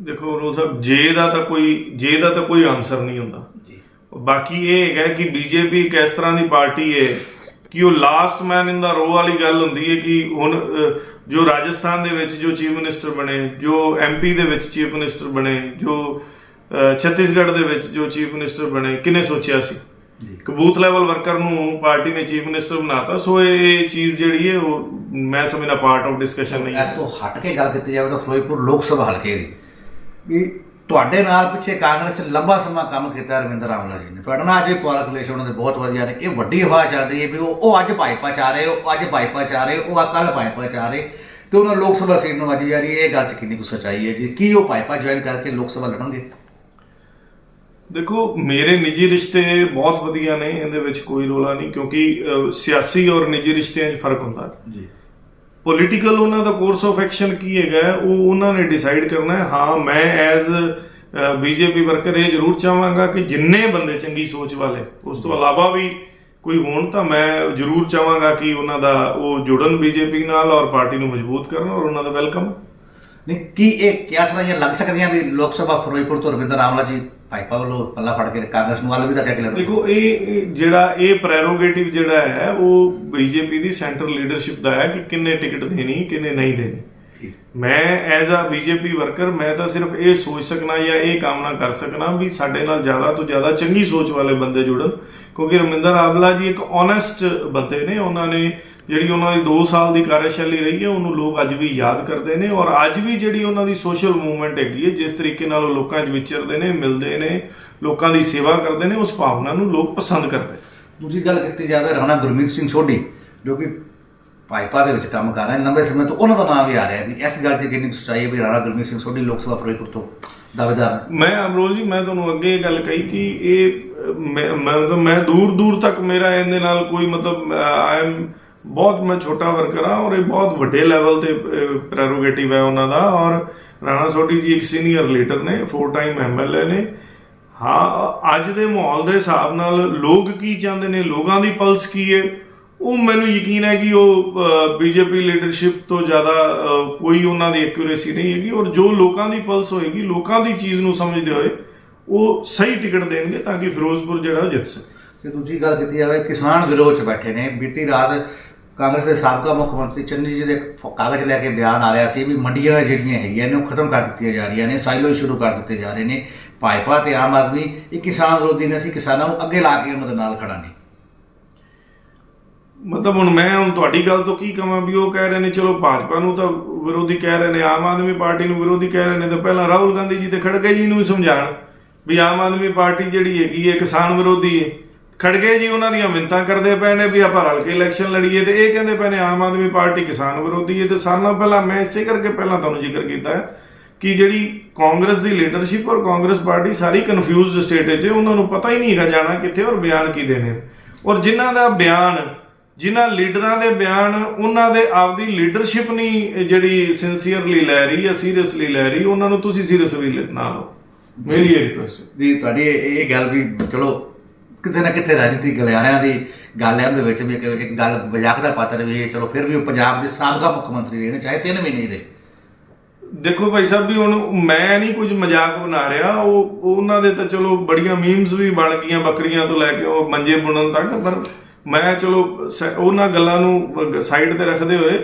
ਦੇਖੋ ਰੋਲ ਸਾਹਿਬ ਜੇ ਦਾ ਤਾਂ ਕੋਈ ਜੇ ਦਾ ਤਾਂ ਕੋਈ ਆਨਸਰ ਨਹੀਂ ਹੁੰਦਾ। ਜੀ। ਬਾਕੀ ਇਹ ਹੈਗਾ ਕਿ ਬੀਜੇਪੀ ਇੱਕ ਇਸ ਤਰ੍ਹਾਂ ਦੀ ਪਾਰਟੀ ਹੈ ਕਿ ਉਹ ਲਾਸਟ ਮੈਨ ਇਨ ਦਾ ਰੋ ਵਾਲੀ ਗੱਲ ਹੁੰਦੀ ਹੈ ਕਿ ਹੁਣ ਜੋ ਰਾਜਸਥਾਨ ਦੇ ਵਿੱਚ ਜੋ ਚੀਫ ਮਿਨਿਸਟਰ ਬਣੇ ਜੋ ਐਮਪੀ ਦੇ ਵਿੱਚ ਚੀਫ ਮਿਨਿਸਟਰ ਬਣੇ ਜੋ ਛੱਤੀਸਗੜ੍ਹ ਦੇ ਵਿੱਚ ਜੋ ਚੀਫ ਮਿਨਿਸਟਰ ਬਣੇ ਕਿਨੇ ਸੋਚਿਆ ਸੀ? ਜੀ। ਕਿ ਬੂਥ ਲੈਵਲ ਵਰਕਰ ਨੂੰ ਪਾਰਟੀ ਨੇ ਚੀਫ ਮਿਨਿਸਟਰ ਬਣਾਤਾ ਸੋ ਇਹ ਚੀਜ਼ ਜਿਹੜੀ ਹੈ ਉਹ ਮੈਂ ਸਮਝਦਾ ਪਾਰਟ ਆਫ ਡਿਸਕਸ਼ਨ ਨਹੀਂ ਇਸ ਹੈ ਤੋਂ ਹਟ ਕੇ ਗੱਲ ਕੀਤੀ ਜਾਵੇ ਤਾਂ ਫਿਰੋਜ਼ਪੁਰ ਲੋਕ ਸਭਾ ਹਲਕੇ ਦੀ। ਵੀ ਤੁਹਾਡੇ ਨਾਲ ਪਿੱਛੇ ਕਾਂਗਰਸ 'ਚ ਲੰਬਾ ਸਮਾਂ ਕੰਮ ਕੀਤਾ ਰਵਿੰਦਰ ਆਮਲਾ ਜੀ ਨੇ। ਤੁਹਾਡੇ ਨਾਲ ਅੱਜ ਪਾਲਕ ਰਿਲੇਸ਼ਨ ਉਹਨਾਂ ਦੇ ਬਹੁਤ ਵਧੀਆ ਨੇ। ਇਹ ਵੱਡੀ ਹਵਾ ਚੱਲ ਰਹੀ ਹੈ ਵੀ ਉਹ ਉਹ ਅੱਜ ਭਾਜਪਾ ਚ ਰਹੇ ਉਹ ਅੱਜ ਭਾਜਪਾ ਚ ਰਹੇ ਉਹ ਕੱਲ ਭਾਜਪਾ ਚ ਰਹੇ ਤੇ ਉਹਨਾਂ ਲੋਕ ਸਭਾ ਸੀਟ ਨੂੰ ਵੱਜੀ ਜਾ ਰਹੀ ਹੈ। ਇਹ ਗੱਲ 'ਚ ਕਿੰਨੀ ਕੁ ਸੱਚਾਈ ਹੈ ਜੀ? ਕੀ ਉਹ ਭਾਜਪਾ ਜੁਆਇਨ ਕਰਕੇ ਲੋਕ ਸਭਾ ਲੜਨਗੇ? ਦੇਖੋ ਮੇਰੇ ਨਿੱਜੀ ਰਿਸ਼ਤੇ ਬਹੁਤ ਵਧੀਆ ਨੇ ਇਹਦੇ ਵਿੱਚ ਕੋਈ ਰੋਲਾ ਨਹੀਂ ਕਿਉਂਕਿ ਸਿਆਸੀ ਔਰ ਨਿੱਜੀ ਰਿਸ਼ਤਿਆਂ 'ਚ ਫ਼ਰਕ ਹੁੰਦਾ। ਜੀ। ਪੋਲੀਟੀਕਲ ਉਹਨਾਂ ਦਾ ਕੋਰਸ ਆਫ ਐਕਸ਼ਨ ਕੀ ਹੈਗਾ, ਉਹ ਉਹਨਾਂ ਨੇ ਡਿਸਾਈਡ ਕਰਨਾ ਹੈ, ਹਾਂ, ਮੈਂ ਐਜ਼ ਬੀਜੇਪੀ ਵਰਕਰ ਇਹ ਜ਼ਰੂਰ ਚਾਹਾਂਗਾ ਕਿ ਜਿੰਨੇ ਬੰਦੇ ਚੰਗੀ ਸੋਚ ਵਾਲੇ, ਉਸ ਤੋਂ ਇਲਾਵਾ ਵੀ ਕੋਈ ਹੋਣ ਤਾਂ ਮੈਂ ਜ਼ਰੂਰ ਚਾਹਾਂਗਾ ਕਿ ਉਹਨਾਂ ਦਾ ਉਹ ਜੁੜਨ ਬੀਜੇਪੀ ਨਾਲ ਔਰ ਪਾਰਟੀ ਨੂੰ ਮਜ਼ਬੂਤ ਕਰਨ ਔਰ ਉਹਨਾਂ ਦਾ ਵੈਲਕਮ ਨਹੀਂ, ਕੀ ਇਹ ਕਿਆਸ ਰਾਈਆਂ ਲੱਗ ਸਕਦੀਆਂ ਵੀ ਲੋਕ ਸਭਾ ਫਿਰੋਜ਼ਪੁਰ ਤੋਂ ਰਵਿੰਦਰ ਆਮਲਾ ਜੀ ਭਾਈਪਾ ਵੱਲੋਂ ਪੱਲਾ ਫੜ ਕੇ ਕਾਂਗਰਸ ਨੂੰ ਵੱਲ ਵੀ ਤਾਂ ਕਹਿ ਕੇ ਲੜਦੇ ਦੇਖੋ ਇਹ ਜਿਹੜਾ ਇਹ ਪ੍ਰੈਰੋਗੇਟਿਵ ਜਿਹੜਾ ਹੈ ਉਹ ਬੀਜੇਪੀ ਦੀ ਸੈਂਟਰਲ ਲੀਡਰਸ਼ਿਪ ਦਾ ਹੈ ਕਿ ਕਿੰਨੇ ਟਿਕਟ ਦੇਣੀ ਕਿੰਨੇ ਨਹੀਂ ਦੇਣੀ। ਮੈਂ ਐਜ਼ ਅ ਬੀਜੇਪੀ ਵਰਕਰ ਮੈਂ ਤਾਂ ਸਿਰਫ ਇਹ ਸੋਚ ਸਕਣਾ ਜਾਂ ਇਹ ਕਾਮਨਾ ਕਰ ਸਕਣਾ ਵੀ ਸਾਡੇ ਨਾਲ ਜ਼ਿਆਦਾ ਤੋਂ ਜ਼ਿਆਦਾ ਚੰਗੀ ਸੋਚ ਵਾਲੇ ਬੰਦੇ ਜੁੜਨ। ਕਿਉਂਕਿ ਰਮਿੰਦਰ ਆਵਲਾ ਜੀ ਇੱਕ ਓਨੈਸਟ ਬੰਦੇ ਨੇ ਉਹਨਾਂ ਨੇ ਜਿਹੜੀ ਉਹਨਾਂ ਦੀ 2 ਸਾਲ ਦੀ ਕਾਰਜਸ਼ੈਲੀ ਰਹੀ ਹੈ ਉਹਨੂੰ ਲੋਕ ਅੱਜ ਵੀ ਯਾਦ ਕਰਦੇ ਨੇ ਔਰ ਅੱਜ ਵੀ ਜਿਹੜੀ ਉਹਨਾਂ ਦੀ ਸੋਸ਼ਲ ਮੂਵਮੈਂਟ ਹੈਗੀ ਹੈ ਜਿਸ ਤਰੀਕੇ ਨਾਲ ਉਹ ਲੋਕਾਂ 'ਚ ਵਿਚਰਦੇ ਨੇ ਮਿਲਦੇ ਨੇ ਲੋਕਾਂ ਦੀ ਸੇਵਾ ਕਰਦੇ ਨੇ ਉਸ ਭਾਵਨਾ ਨੂੰ ਲੋਕ ਪਸੰਦ ਕਰਦੇ ਦੂਜੀ ਗੱਲ ਕੀਤੀ ਜਾਵੇ ਰਾਣਾ ਗੁਰਮੀਤ ਸਿੰਘ ਸੋਢੀ ਜੋ ਕਿ ਭਾਈਪਾ ਦੇ ਵਿੱਚ ਕੰਮ ਕਰ ਰਹੇ ਨੇ ਲੰਬੇ ਸਮੇਂ ਤੋਂ ਉਹਨਾਂ ਦਾ ਨਾਮ ਵੀ ਆ ਰਿਹਾ ਵੀ ਇਸ ਗੱਲ 'ਚ ਕਿੰਨੀ ਸੱਚਾਈ ਹੈ ਵੀ ਰਾਣਾ ਗੁਰਮੀਤ ਸਿੰਘ ਸੋਢੀ ਲੋਕ ਸਭਾ ਫਿਰੋਜ਼ਪੁਰ ਤੋਂ ਦਾਅਵੇਦਾਰ ਨੇ? ਮੈਂ ਅਮਰੋਲ ਜੀ ਮੈਂ ਤੁਹਾਨੂੰ ਅੱਗੇ ਇਹ ਗੱਲ ਕਹੀ ਕਿ ਇਹ ਮੈਂ ਮੈਂ ਦੂਰ ਦੂਰ ਤੱਕ ਮੇਰਾ ਇਹਦੇ ਨਾਲ ਕੋਈ ਮਤਲਬ ਆਈ ਐਮ ਬਹੁਤ ਮੈਂ ਛੋਟਾ ਵਰਕਰ ਹਾਂ ਔਰ ਇਹ ਬਹੁਤ ਵੱਡੇ ਲੈਵਲ ਤੇ ਪ੍ਰੈਰੋਗੇਟਿਵ ਹੈ ਉਹਨਾਂ ਦਾ ਔਰ ਰਾਣਾ ਸੋਢੀ ਜੀ ਇੱਕ ਸੀਨੀਅਰ ਲੀਡਰ ਨੇ ਫੋਰ ਟਾਈਮ ਐਮਐਲਏ ਨੇ। ਹਾਂ, ਅੱਜ ਦੇ ਮਾਹੌਲ ਦੇ ਹਿਸਾਬ ਨਾਲ ਲੋਕ ਕੀ ਚਾਹੁੰਦੇ ਨੇ, ਲੋਕਾਂ ਦੀ ਪਲਸ ਕੀ ਹੈ? ਉਹ ਮੈਨੂੰ ਯਕੀਨ ਹੈ ਕਿ ਉਹ ਬੀਜੇਪੀ ਲੀਡਰਸ਼ਿਪ ਤੋਂ ਜ਼ਿਆਦਾ ਕੋਈ ਉਹਨਾਂ ਦੀ ਐਕਿਊਰੇਸੀ ਨਹੀਂ ਹੈਗੀ ਔਰ ਜੋ ਲੋਕਾਂ ਦੀ ਪਲਸ ਹੋਏਗੀ, ਲੋਕਾਂ ਦੀ ਚੀਜ਼ ਨੂੰ ਸਮਝਦੇ ਹੋਏ ਉਹ ਸਹੀ ਟਿਕਟ ਦੇਣਗੇ ਤਾਂ ਕਿ ਫਿਰੋਜ਼ਪੁਰ ਜਿਹੜਾ ਉਹ ਜਿੱਤ ਸਕੇ। ਤੇ ਦੂਜੀ ਗੱਲ ਕੀਤੀ ਜਾਵੇ, ਕਿਸਾਨ ਵਿਰੋਧ 'ਚ ਬੈਠੇ ਨੇ। ਬੀਤੀ ਰਾਤ ਕਾਂਗਰਸ ਦੇ ਸਾਬਕਾ ਮੁੱਖ ਮੰਤਰੀ ਚੰਨੀ ਜੀ ਦੇ ਕਾਗਜ਼ ਲੈ ਕੇ ਬਿਆਨ ਆ ਰਿਹਾ ਸੀ ਵੀ ਮੰਡੀਆਂ ਜਿਹੜੀਆਂ ਹੈਗੀਆਂ ਨੇ ਉਹ ਖਤਮ ਕਰ ਦਿੱਤੀਆਂ ਜਾ ਰਹੀਆਂ ਨੇ ਸਾਈਲੋ ਸ਼ੁਰੂ ਕਰ ਦਿੱਤੇ ਜਾ ਰਹੇ ਨੇ। ਭਾਜਪਾ ਤੇ ਆਮ ਆਦਮੀ, ਇਹ ਕਿਸਾਨ ਵਿਰੋਧੀ ਨੇ ਅਸੀਂ ਕਿਸਾਨਾਂ ਨੂੰ ਅੱਗੇ ਲਾ ਕੇ ਉਹਨਾਂ ਦੇ ਨਾਲ ਖੜਾ ਨੇ। ਮਤਲਬ ਹੁਣ ਮੈਂ ਹੁਣ ਤੁਹਾਡੀ ਗੱਲ ਤੋਂ ਕੀ ਕਹਾਂ ਵੀ ਉਹ ਕਹਿ ਰਹੇ ਨੇ, ਚਲੋ ਭਾਜਪਾ ਨੂੰ ਤਾਂ ਵਿਰੋਧੀ ਕਹਿ ਰਹੇ ਨੇ, ਆਮ ਆਦਮੀ ਪਾਰਟੀ ਨੂੰ ਵਿਰੋਧੀ ਕਹਿ ਰਹੇ ਨੇ, ਤਾਂ ਪਹਿਲਾਂ ਰਾਹੁਲ ਗਾਂਧੀ ਜੀ ਤੇ ਖੜਗੇ ਜੀ ਨੂੰ ਹੀ ਸਮਝਾਣ ਵੀ ਆਮ ਆਦਮੀ ਪਾਰਟੀ ਜਿਹੜੀ ਹੈਗੀ ਹੈ ਕਿਸਾਨ ਵਿਰੋਧੀ ਹੈ। ਖੜਗੇ ਜੀ ਉਹਨਾਂ ਦੀਆਂ ਮਿੰਤਾਂ ਕਰਦੇ ਪਏ ਨੇ ਵੀ ਆਪਾਂ ਰਲ ਕੇ ਇਲੈਕਸ਼ਨ ਲੜੀਏ ਤੇ ਇਹ ਕਹਿੰਦੇ ਪਏ ਨੇ ਆਮ ਆਦਮੀ ਪਾਰਟੀ ਕਿਸਾਨ ਵਿਰੋਧੀ ਹੈ ਤੇ ਨਾਲੋਂ ਪਹਿਲਾਂ ਮੈਂ ਇਸੇ ਕਰਕੇ ਪਹਿਲਾਂ ਤੁਹਾਨੂੰ ਜ਼ਿਕਰ ਕੀਤਾ ਹੈ ਕਿ ਜਿਹੜੀ ਕਾਂਗਰਸ ਦੀ ਲੀਡਰਸ਼ਿਪ ਔਰ ਕਾਂਗਰਸ ਪਾਰਟੀ ਸਾਰੀ ਕਨਫਿਊਜ਼ਡ ਸਟੇਟ 'ਚ ਉਹਨਾਂ ਨੂੰ ਪਤਾ ਹੀ ਨਹੀਂ ਹੈਗਾ ਜਾਣਾ ਕਿੱਥੇ ਔਰ ਬਿਆਨ ਕੀ ਦੇਣੇ। ਔਰ ਜਿਨ੍ਹਾਂ ਦਾ ਬਿਆਨ ਜਿਨ੍ਹਾਂ ਲੀਡਰਾਂ ਦੇ ਬਿਆਨ ਉਹਨਾਂ ਦੇ ਆਪਦੀ ਲੀਡਰਸ਼ਿਪ ਨਹੀਂ ਜਿਹੜੀ ਸਿੰਸੀਅਰਲੀ ਲੈ ਰਹੀ ਹੈ ਸੀਰੀਅਸਲੀ ਲੈ ਰਹੀ ਉਹਨਾਂ ਨੂੰ ਤੁਸੀਂ ਸੀਰੀਅਸ ਵੀ ਲੈ- ਨਾ ਲਓ। ਮੇਰੀ ਇਹ ਰਿਕੁਐਸਟ ਦੀ ਤੁਹਾਡੀ ਇਹ ਗੱਲ ਵੀ ਚਲੋ ਕਿਤੇ ਨਾ ਕਿਤੇ ਰਾਜਨੀਤਿਕ ਗਲਿਆਰਿਆਂ ਦੀ ਗੱਲ ਹੈ ਉਹਦੇ ਵਿੱਚ ਵੀ ਇੱਕ ਇੱਕ ਗੱਲ ਮਜ਼ਾਕ ਦਾ ਪਾਤਰ ਵੀ ਹੈ ਚਲੋ ਫਿਰ ਵੀ ਉਹ ਪੰਜਾਬ ਦੇ ਸਾਬਕਾ ਮੁੱਖ ਮੰਤਰੀ ਰਹੇ ਨੇ, ਚਾਹੇ ਤਿੰਨ ਮਹੀਨੇ ਦੇ ਦੇਖੋ ਭਾਈ ਸਾਹਿਬ ਵੀ ਹੁਣ ਮੈਂ ਨਹੀਂ ਕੁਝ ਮਜ਼ਾਕ ਬਣਾ ਰਿਹਾ, ਉਹ, ਉਹਨਾਂ ਦੇ ਤਾਂ ਚਲੋ ਬੜੀਆਂ ਮੀਮਸ ਵੀ ਬਣ ਗਈਆਂ ਬੱਕਰੀਆਂ ਤੋਂ ਲੈ ਕੇ ਉਹ ਮੰਜੇ ਬੁਣਨ ਤੱਕ, ਪਰ ਮੈਂ ਚਲੋ ਸ- ਉਹਨਾਂ ਗੱਲਾਂ ਨੂੰ ਸਾਈਡ ਤੇ ਰੱਖਦੇ ਹੋਏ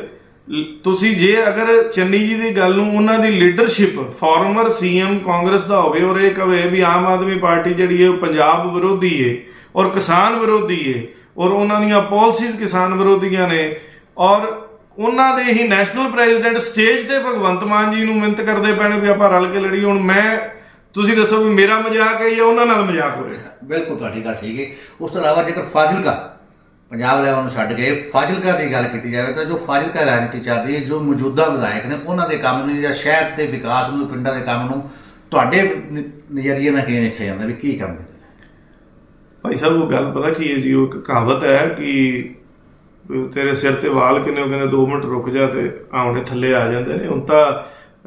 ਤੁਸੀਂ ਜੇ ਅਗਰ ਚੰਨੀ ਜੀ ਦੀ ਗੱਲ ਨੂੰ ਉਹਨਾਂ ਦੀ ਲੀਡਰਸ਼ਿਪ ਫਾਰਮਰ ਸੀਐਮ ਕਾਂਗਰਸ ਦਾ ਹੋਵੇ ਔਰ ਇਹ ਕਵੇ ਵੀ ਆਮ ਆਦਮੀ ਪਾਰਟੀ ਜਿਹੜੀ ਹੈ ਉਹ ਪੰਜਾਬ ਵਿਰੋਧੀ ਹੈ ਔਰ ਕਿਸਾਨ ਵਿਰੋਧੀ ਹੈ ਔਰ ਉਹਨਾਂ ਦੀਆਂ ਪਾਲਿਸੀਜ਼ ਕਿਸਾਨ ਵਿਰੋਧੀਆਂ ਨੇ ਔਰ ਉਹਨਾਂ ਦੇ ਹੀ ਨੈਸ਼ਨਲ ਪ੍ਰੈਜ਼ੀਡੈਂਟ ਸਟੇਜ ਤੇ ਭਗਵੰਤ ਮਾਨ ਜੀ ਨੂੰ ਮਿਹਨਤ ਕਰਦੇ ਪੈਣੇ ਵੀ ਆਪਾਂ ਰਲ ਕੇ ਲੜੀਏ। ਹੁਣ ਮੈਂ, ਤੁਸੀਂ ਦੱਸੋ ਵੀ ਮੇਰਾ ਮਜ਼ਾਕ ਹੈ ਜਾਂ ਉਹਨਾਂ ਨਾਲ ਮਜ਼ਾਕ ਹੋ ਰਿਹਾ ਬਿਲਕੁਲ ਤੁਹਾਡੀ ਗੱਲ ਠੀਕ ਹੈ। ਉਸ ਤੋਂ ਇਲਾਵਾ ਜੇਕਰ ਫਾਜ਼ਿਲਕਾ ਪੰਜਾਬ ਲੈਵਲ ਨੂੰ ਛੱਡ ਕੇ ਫਾਜ਼ਿਲਕਾ ਦੀ ਗੱਲ ਕੀਤੀ ਜਾਵੇ ਤਾਂ ਜੋ ਫਾਜ਼ਿਲਕਾ ਰਾਜਨੀਤੀ ਚੱਲ ਰਹੀ ਹੈ, ਜੋ ਮੌਜੂਦਾ ਵਿਧਾਇਕ ਨੇ, ਉਹਨਾਂ ਦੇ ਕੰਮ ਨੂੰ ਜਾਂ ਸ਼ਹਿਰ ਦੇ ਵਿਕਾਸ ਨੂੰ, ਪਿੰਡਾਂ ਦੇ ਕੰਮ ਨੂੰ ਤੁਹਾਡੇ ਨਜ਼ਰੀਏ ਨਾਲ ਕਿਵੇਂ ਦੇਖਿਆ ਜਾਂਦਾ ਵੀ ਕੀ ਕੰਮ ਕੀਤਾ ਭਾਈ ਸਾਹਿਬ, ਉਹ ਗੱਲ ਪਤਾ ਕੀ ਹੈ ਜੀ, ਉਹ ਇੱਕ ਕਹਾਵਤ ਹੈ ਕਿ ਤੇਰੇ ਸਿਰ ਤੇ ਵਾਲ ਕਿੰਨੇ ਉਹ ਕਹਿੰਦੇ 2 ਮਿੰਟ ਰੁਕ ਜਾ ਤੇ ਆਉਣੇ ਥੱਲੇ ਆ ਜਾਂਦੇ ਨੇ। ਹੁਣ ਤਾਂ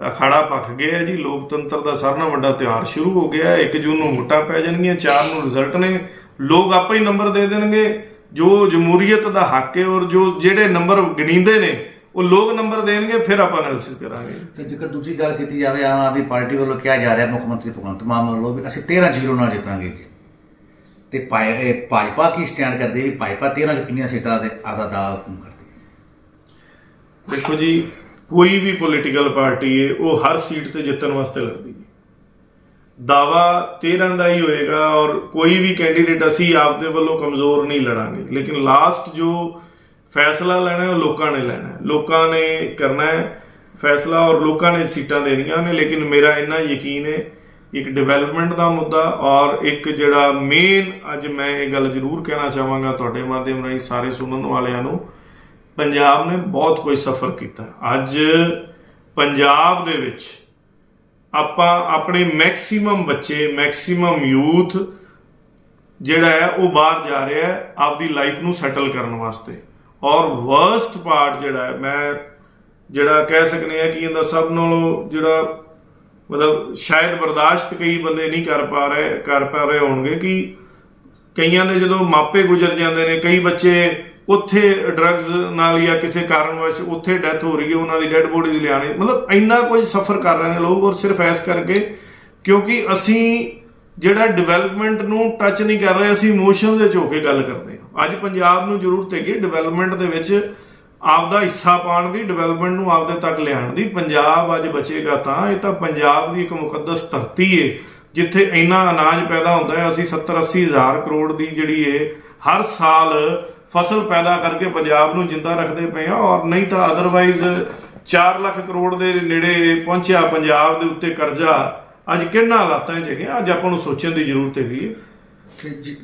ਅਖਾੜਾ ਪੱਕ ਗਿਆ ਜੀ, ਲੋਕਤੰਤਰ ਦਾ ਸਾਰਿਆਂ ਨਾਲੋਂ ਵੱਡਾ ਤਿਉਹਾਰ ਸ਼ੁਰੂ ਹੋ ਗਿਆ 1 ਜੂਨ ਨੂੰ ਵੋਟਾਂ ਪੈ ਜਾਣਗੀਆਂ 4 ਨੂੰ ਰਿਜ਼ਲਟ ਨੇ। ਲੋਕ ਆਪੇ ਹੀ ਨੰਬਰ ਦੇ ਦੇਣਗੇ। ਜੋ ਜਮਹੂਰੀਅਤ ਦਾ ਹੱਕ ਹੈ ਔਰ ਜੋ ਜਿਹੜੇ ਨੰਬਰ ਗਿਣੀਂਦੇ ਨੇ ਉਹ ਲੋਕ ਨੰਬਰ ਦੇਣਗੇ ਫਿਰ ਆਪਾਂ ਐਨਾਲਿਸਿਸ ਕਰਾਂਗੇ। ਤੇ ਜੇਕਰ ਦੂਜੀ ਗੱਲ ਕੀਤੀ ਜਾਵੇ ਆਮ ਆਦਮੀ ਪਾਰਟੀ ਵੱਲੋਂ ਕਿਹਾ ਜਾ ਰਿਹਾ ਮੁੱਖ ਮੰਤਰੀ ਭਗਵੰਤ ਮਾਨ ਵੱਲੋਂ ਵੀ ਅਸੀਂ 13 ਜ਼ੀਰੋ ਨਾਲ ਜਿੱਤਾਂਗੇ ਜੀ। ਤੇ ਭਾਜਪਾ ਕੀ ਸਟੈਂਡ ਕਰਦੀ ਹੈ ਵੀ ਭਾਜਪਾ 13 ਚ ਕਿੰਨੀਆਂ ਸੀਟਾਂ ਦੇ ਆਦਾ ਦਾ ਹੁਕਮ ਕਰਦੀ ਹੈ ਦੇਖੋ ਜੀ ਕੋਈ ਵੀ ਪੋਲੀਟੀਕਲ ਪਾਰਟੀ ਹੈ ਉਹ ਹਰ ਸੀਟ ਤੇ ਜਿੱਤਣ ਵਾਸਤੇ ਲੜਦੀ ਹੈ। ਦਾਵਾ 13 ਦਾ ਹੀ ਹੋਏਗਾ ਔਰ ਕੋਈ ਵੀ ਕੈਂਡੀਡੇਟ ਅਸੀਂ ਆਪਦੇ ਵੱਲੋਂ ਕਮਜ਼ੋਰ ਨਹੀਂ ਲੜਾਂਗੇ। ਲੇਕਿਨ ਲਾਸਟ ਜੋ ਫੈਸਲਾ ਲੈਣਾ ਉਹ ਲੋਕਾਂ ਨੇ ਲੈਣਾ ਲੋਕਾਂ ਨੇ ਕਰਨਾ ਹੈ ਫੈਸਲਾ ਔਰ ਲੋਕਾਂ ਨੇ ਸੀਟਾਂ ਦੇਣੀਆਂ ਨੇ, ਲੇਕਿਨ ਮੇਰਾ ਇੰਨਾ ਯਕੀਨ ਹੈ, ਇੱਕ ਡਿਵੈਲਪਮੈਂਟ ਦਾ ਮੁੱਦਾ ਔਰ ਇੱਕ ਜਿਹੜਾ ਮੇਨ ਅੱਜ ਮੈਂ ਇਹ ਗੱਲ ਜ਼ਰੂਰ ਕਹਿਣਾ ਚਾਹਾਂਗਾ ਤੁਹਾਡੇ ਮਾਧਿਅਮ ਰਾਹੀਂ ਸਾਰੇ ਸੁਣਨ ਵਾਲਿਆਂ ਨੂੰ, ਪੰਜਾਬ ਨੇ ਬਹੁਤ ਕੋਈ ਸਫ਼ਰ ਕੀਤਾ। ਅੱਜ ਪੰਜਾਬ ਦੇ ਵਿੱਚ ਆਪਾਂ ਆਪਣੇ ਮੈਕਸਿਮਮ ਬੱਚੇ ਮੈਕਸਿਮਮ ਯੂਥ ਜਿਹੜਾ ਹੈ, ਉਹ ਬਾਹਰ ਜਾ ਰਿਹਾ ਹੈ ਆਪਦੀ ਲਾਈਫ ਨੂੰ ਸੈਟਲ ਕਰਨ ਵਾਸਤੇ। ਔਰ ਵਰਸਟ ਪਾਰਟ ਜਿਹੜਾ ਹੈ, ਮੈਂ ਜਿਹੜਾ ਕਹਿ ਸਕਨੇ ਆ ਕਿ ਇਹਦਾ ਸਭ ਨਾਲੋਂ ਜਿਹੜਾ ਮਤਲਬ ਸ਼ਾਇਦ ਬਰਦਾਸ਼ਤ ਕਈ ਬੰਦੇ ਨਹੀਂ ਕਰ ਪਾ ਰਹੇ, ਕਰ ਪਾ ਰਹੇ ਹੋਣਗੇ ਕਿ ਕਈਆਂ ਦੇ ਜਦੋਂ ਮਾਪੇ ਗੁਜ਼ਰ ਜਾਂਦੇ ਨੇ, ਕਈ ਬੱਚੇ ਉੱਥੇ ਡਰੱਗਸ ਨਾਲ ਜਾਂ ਕਿਸੇ ਕਾਰਨ ਵਸ਼ ਉੱਥੇ ਡੈਥ ਹੋ ਰਹੀ ਹੈ, ਉਹਨਾਂ ਦੀ ਡੈੱਡ ਬੋਡੀਜ਼ ਲਿਆਣੇ ਮਤਲਬ ਇੰਨਾ ਕੁਝ ਸਫਰ ਕਰ ਰਹੇ ਨੇ ਲੋਕ ਔਰ ਸਿਰਫ ਐਸ ਕਰਕੇ ਕਿਉਂਕਿ ਅਸੀਂ ਜਿਹੜਾ ਡਿਵੈਲਪਮੈਂਟ ਨੂੰ ਟੱਚ ਨਹੀਂ ਕਰ ਰਹੇ, ਅਸੀਂ ਇਮੋਸ਼ਨਸ ਵਿੱਚ ਹੋ ਕੇ ਗੱਲ ਕਰਦੇ ਹਾਂ। ਅੱਜ ਪੰਜਾਬ ਨੂੰ ਜ਼ਰੂਰਤ ਹੈਗੀ ਡਿਵੈਲਪਮੈਂਟ ਦੇ ਵਿੱਚ ਆਪਦਾ ਹਿੱਸਾ ਪਾਉਣ ਦੀ ਡਿਵੈਲਪਮੈਂਟ ਨੂੰ ਆਪਦੇ ਤੱਕ ਲਿਆਉਣ ਦੀ। ਪੰਜਾਬ ਅੱਜ ਬਚੇਗਾ ਤਾਂ, ਇਹ ਤਾਂ ਪੰਜਾਬ ਦੀ ਇੱਕ ਮੁਕੱਦਸ ਧਰਤੀ ਏ, ਜਿੱਥੇ ਇੰਨਾ ਅਨਾਜ ਪੈਦਾ ਹੁੰਦਾ ਹੈ। ਅਸੀਂ 70 80 ਹਜ਼ਾਰ ਕਰੋੜ ਦੀ ਜਿਹੜੀ ਏ, ਹਰ ਸਾਲ ਫਸਲ ਪੈਦਾ ਕਰਕੇ ਪੰਜਾਬ ਨੂੰ ਜਿੰਦਾ ਰੱਖਦੇ ਪਏ ਆ ਔਰ ਨਹੀਂ ਤਾਂ ਅਦਰਵਾਈਜ਼ 4 ਲੱਖ ਕਰੋੜ ਦੇ ਨੇੜੇ ਪਹੁੰਚਿਆ ਪੰਜਾਬ ਦੇ ਉੱਤੇ ਕਰਜ਼ਾ ਅੱਜ ਕਿਹਨਾਂ ਹਾਲਾਤਾਂ 'ਚ ਹੈਗੇ ਅੱਜ ਆਪਾਂ ਨੂੰ ਸੋਚਣ ਦੀ ਜ਼ਰੂਰਤ ਹੈਗੀ ਹੈ?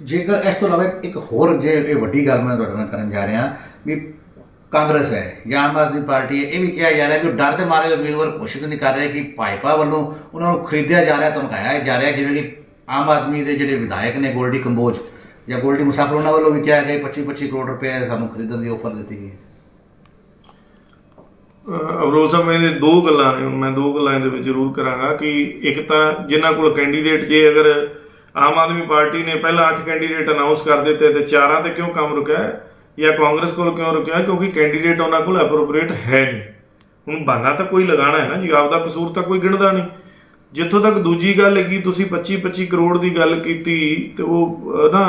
ਜੇਕਰ ਇਸ ਤੋਂ ਇਲਾਵਾ ਇੱਕ ਹੋਰ ਜੇ ਇਹ ਵੱਡੀ ਗੱਲ ਮੈਂ ਤੁਹਾਡੇ ਨਾਲ ਕਰਨ ਜਾ ਰਿਹਾ ਵੀ ਕਾਂਗਰਸ ਹੈ, ਜਾਂ ਆਮ ਆਦਮੀ ਪਾਰਟੀ ਹੈ, ਇਹ ਵੀ ਕਿਹਾ ਜਾ ਰਿਹਾ ਕਿ ਉਹ ਡਰ ਦੇ ਮਾਰੇ ਉਮੀਦਵਾਰ ਘੋਸ਼ਿਤ ਨਹੀਂ ਕਰ ਰਹੇ ਕਿ ਭਾਜਪਾ ਵੱਲੋਂ ਉਹਨਾਂ ਨੂੰ ਖਰੀਦਿਆ ਜਾ ਰਿਹਾ ਧਮਕਾਇਆ ਜਾ ਰਿਹਾ ਜਿਵੇਂ ਕਿ ਆਮ ਆਦਮੀ ਦੇ ਜਿਹੜੇ ਵਿਧਾਇਕ ਨੇ ਗੋਲਡੀ ਕੰਬੋਜ ਜਾਂ ਗੋਲਡੀ ਮੁਸਾਫਰ ਉਹਨਾਂ ਵੱਲੋਂ ਵੀ ਕਿਹਾ ਗਿਆ 25 25 ਕਰੋੜ ਰੁਪਏ ਸਾਨੂੰ ਖਰੀਦਣ ਦੀ ਆਫਰ ਦਿੱਤੀ ਗਈ ਹੈ। ਅਵਰੋਜ਼ ਸਾਹਿਬ ਇਹਦੇ ਦੋ ਗੱਲਾਂ ਨੇ, ਮੈਂ ਦੋ ਗੱਲਾਂ ਇਹਦੇ ਵਿੱਚ ਜ਼ਰੂਰ ਕਰਾਂਗਾ ਕਿ ਇੱਕ ਤਾਂ ਜਿਨ੍ਹਾਂ ਕੋਲ ਕੈਂਡੀਡੇਟ ਜੇ ਅਗਰ ਆਮ ਆਦਮੀ ਪਾਰਟੀ ਨੇ ਪਹਿਲਾਂ 8 ਕੈਂਡੀਡੇਟ ਅਨਾਉਂਸ ਕਰ ਦਿੱਤੇ ਤੇ ਚਾਰਾਂ ਤੇ ਕਿਉਂ ਕੰਮ ਰੁਕਿਆ ਜਾਂ ਕਾਂਗਰਸ ਕੋਲ ਕਿਉਂ ਰੁਕਿਆ ਕਿਉਂਕਿ ਕੈਂਡੀਡੇਟ ਉਹਨਾਂ ਕੋਲ ਐਪਰੋਪ੍ਰੀਏਟ ਹੈ ਨਹੀਂ। ਹੁਣ ਬਹਾਨਾ ਤਾਂ ਕੋਈ ਲਗਾਣਾ ਹੈ ਨਾ ਜੀ, ਆਪਦਾ ਕਸੂਰ ਤਾਂ ਕੋਈ ਗਿਣਦਾ ਨਹੀਂ। ਜਿੱਥੋਂ ਤੱਕ ਦੂਜੀ ਗੱਲ ਹੈਗੀ ਤੁਸੀਂ 25 25 ਕਰੋੜ ਦੀ ਗੱਲ ਕੀਤੀ ਤੇ ਉਹ ਨਾ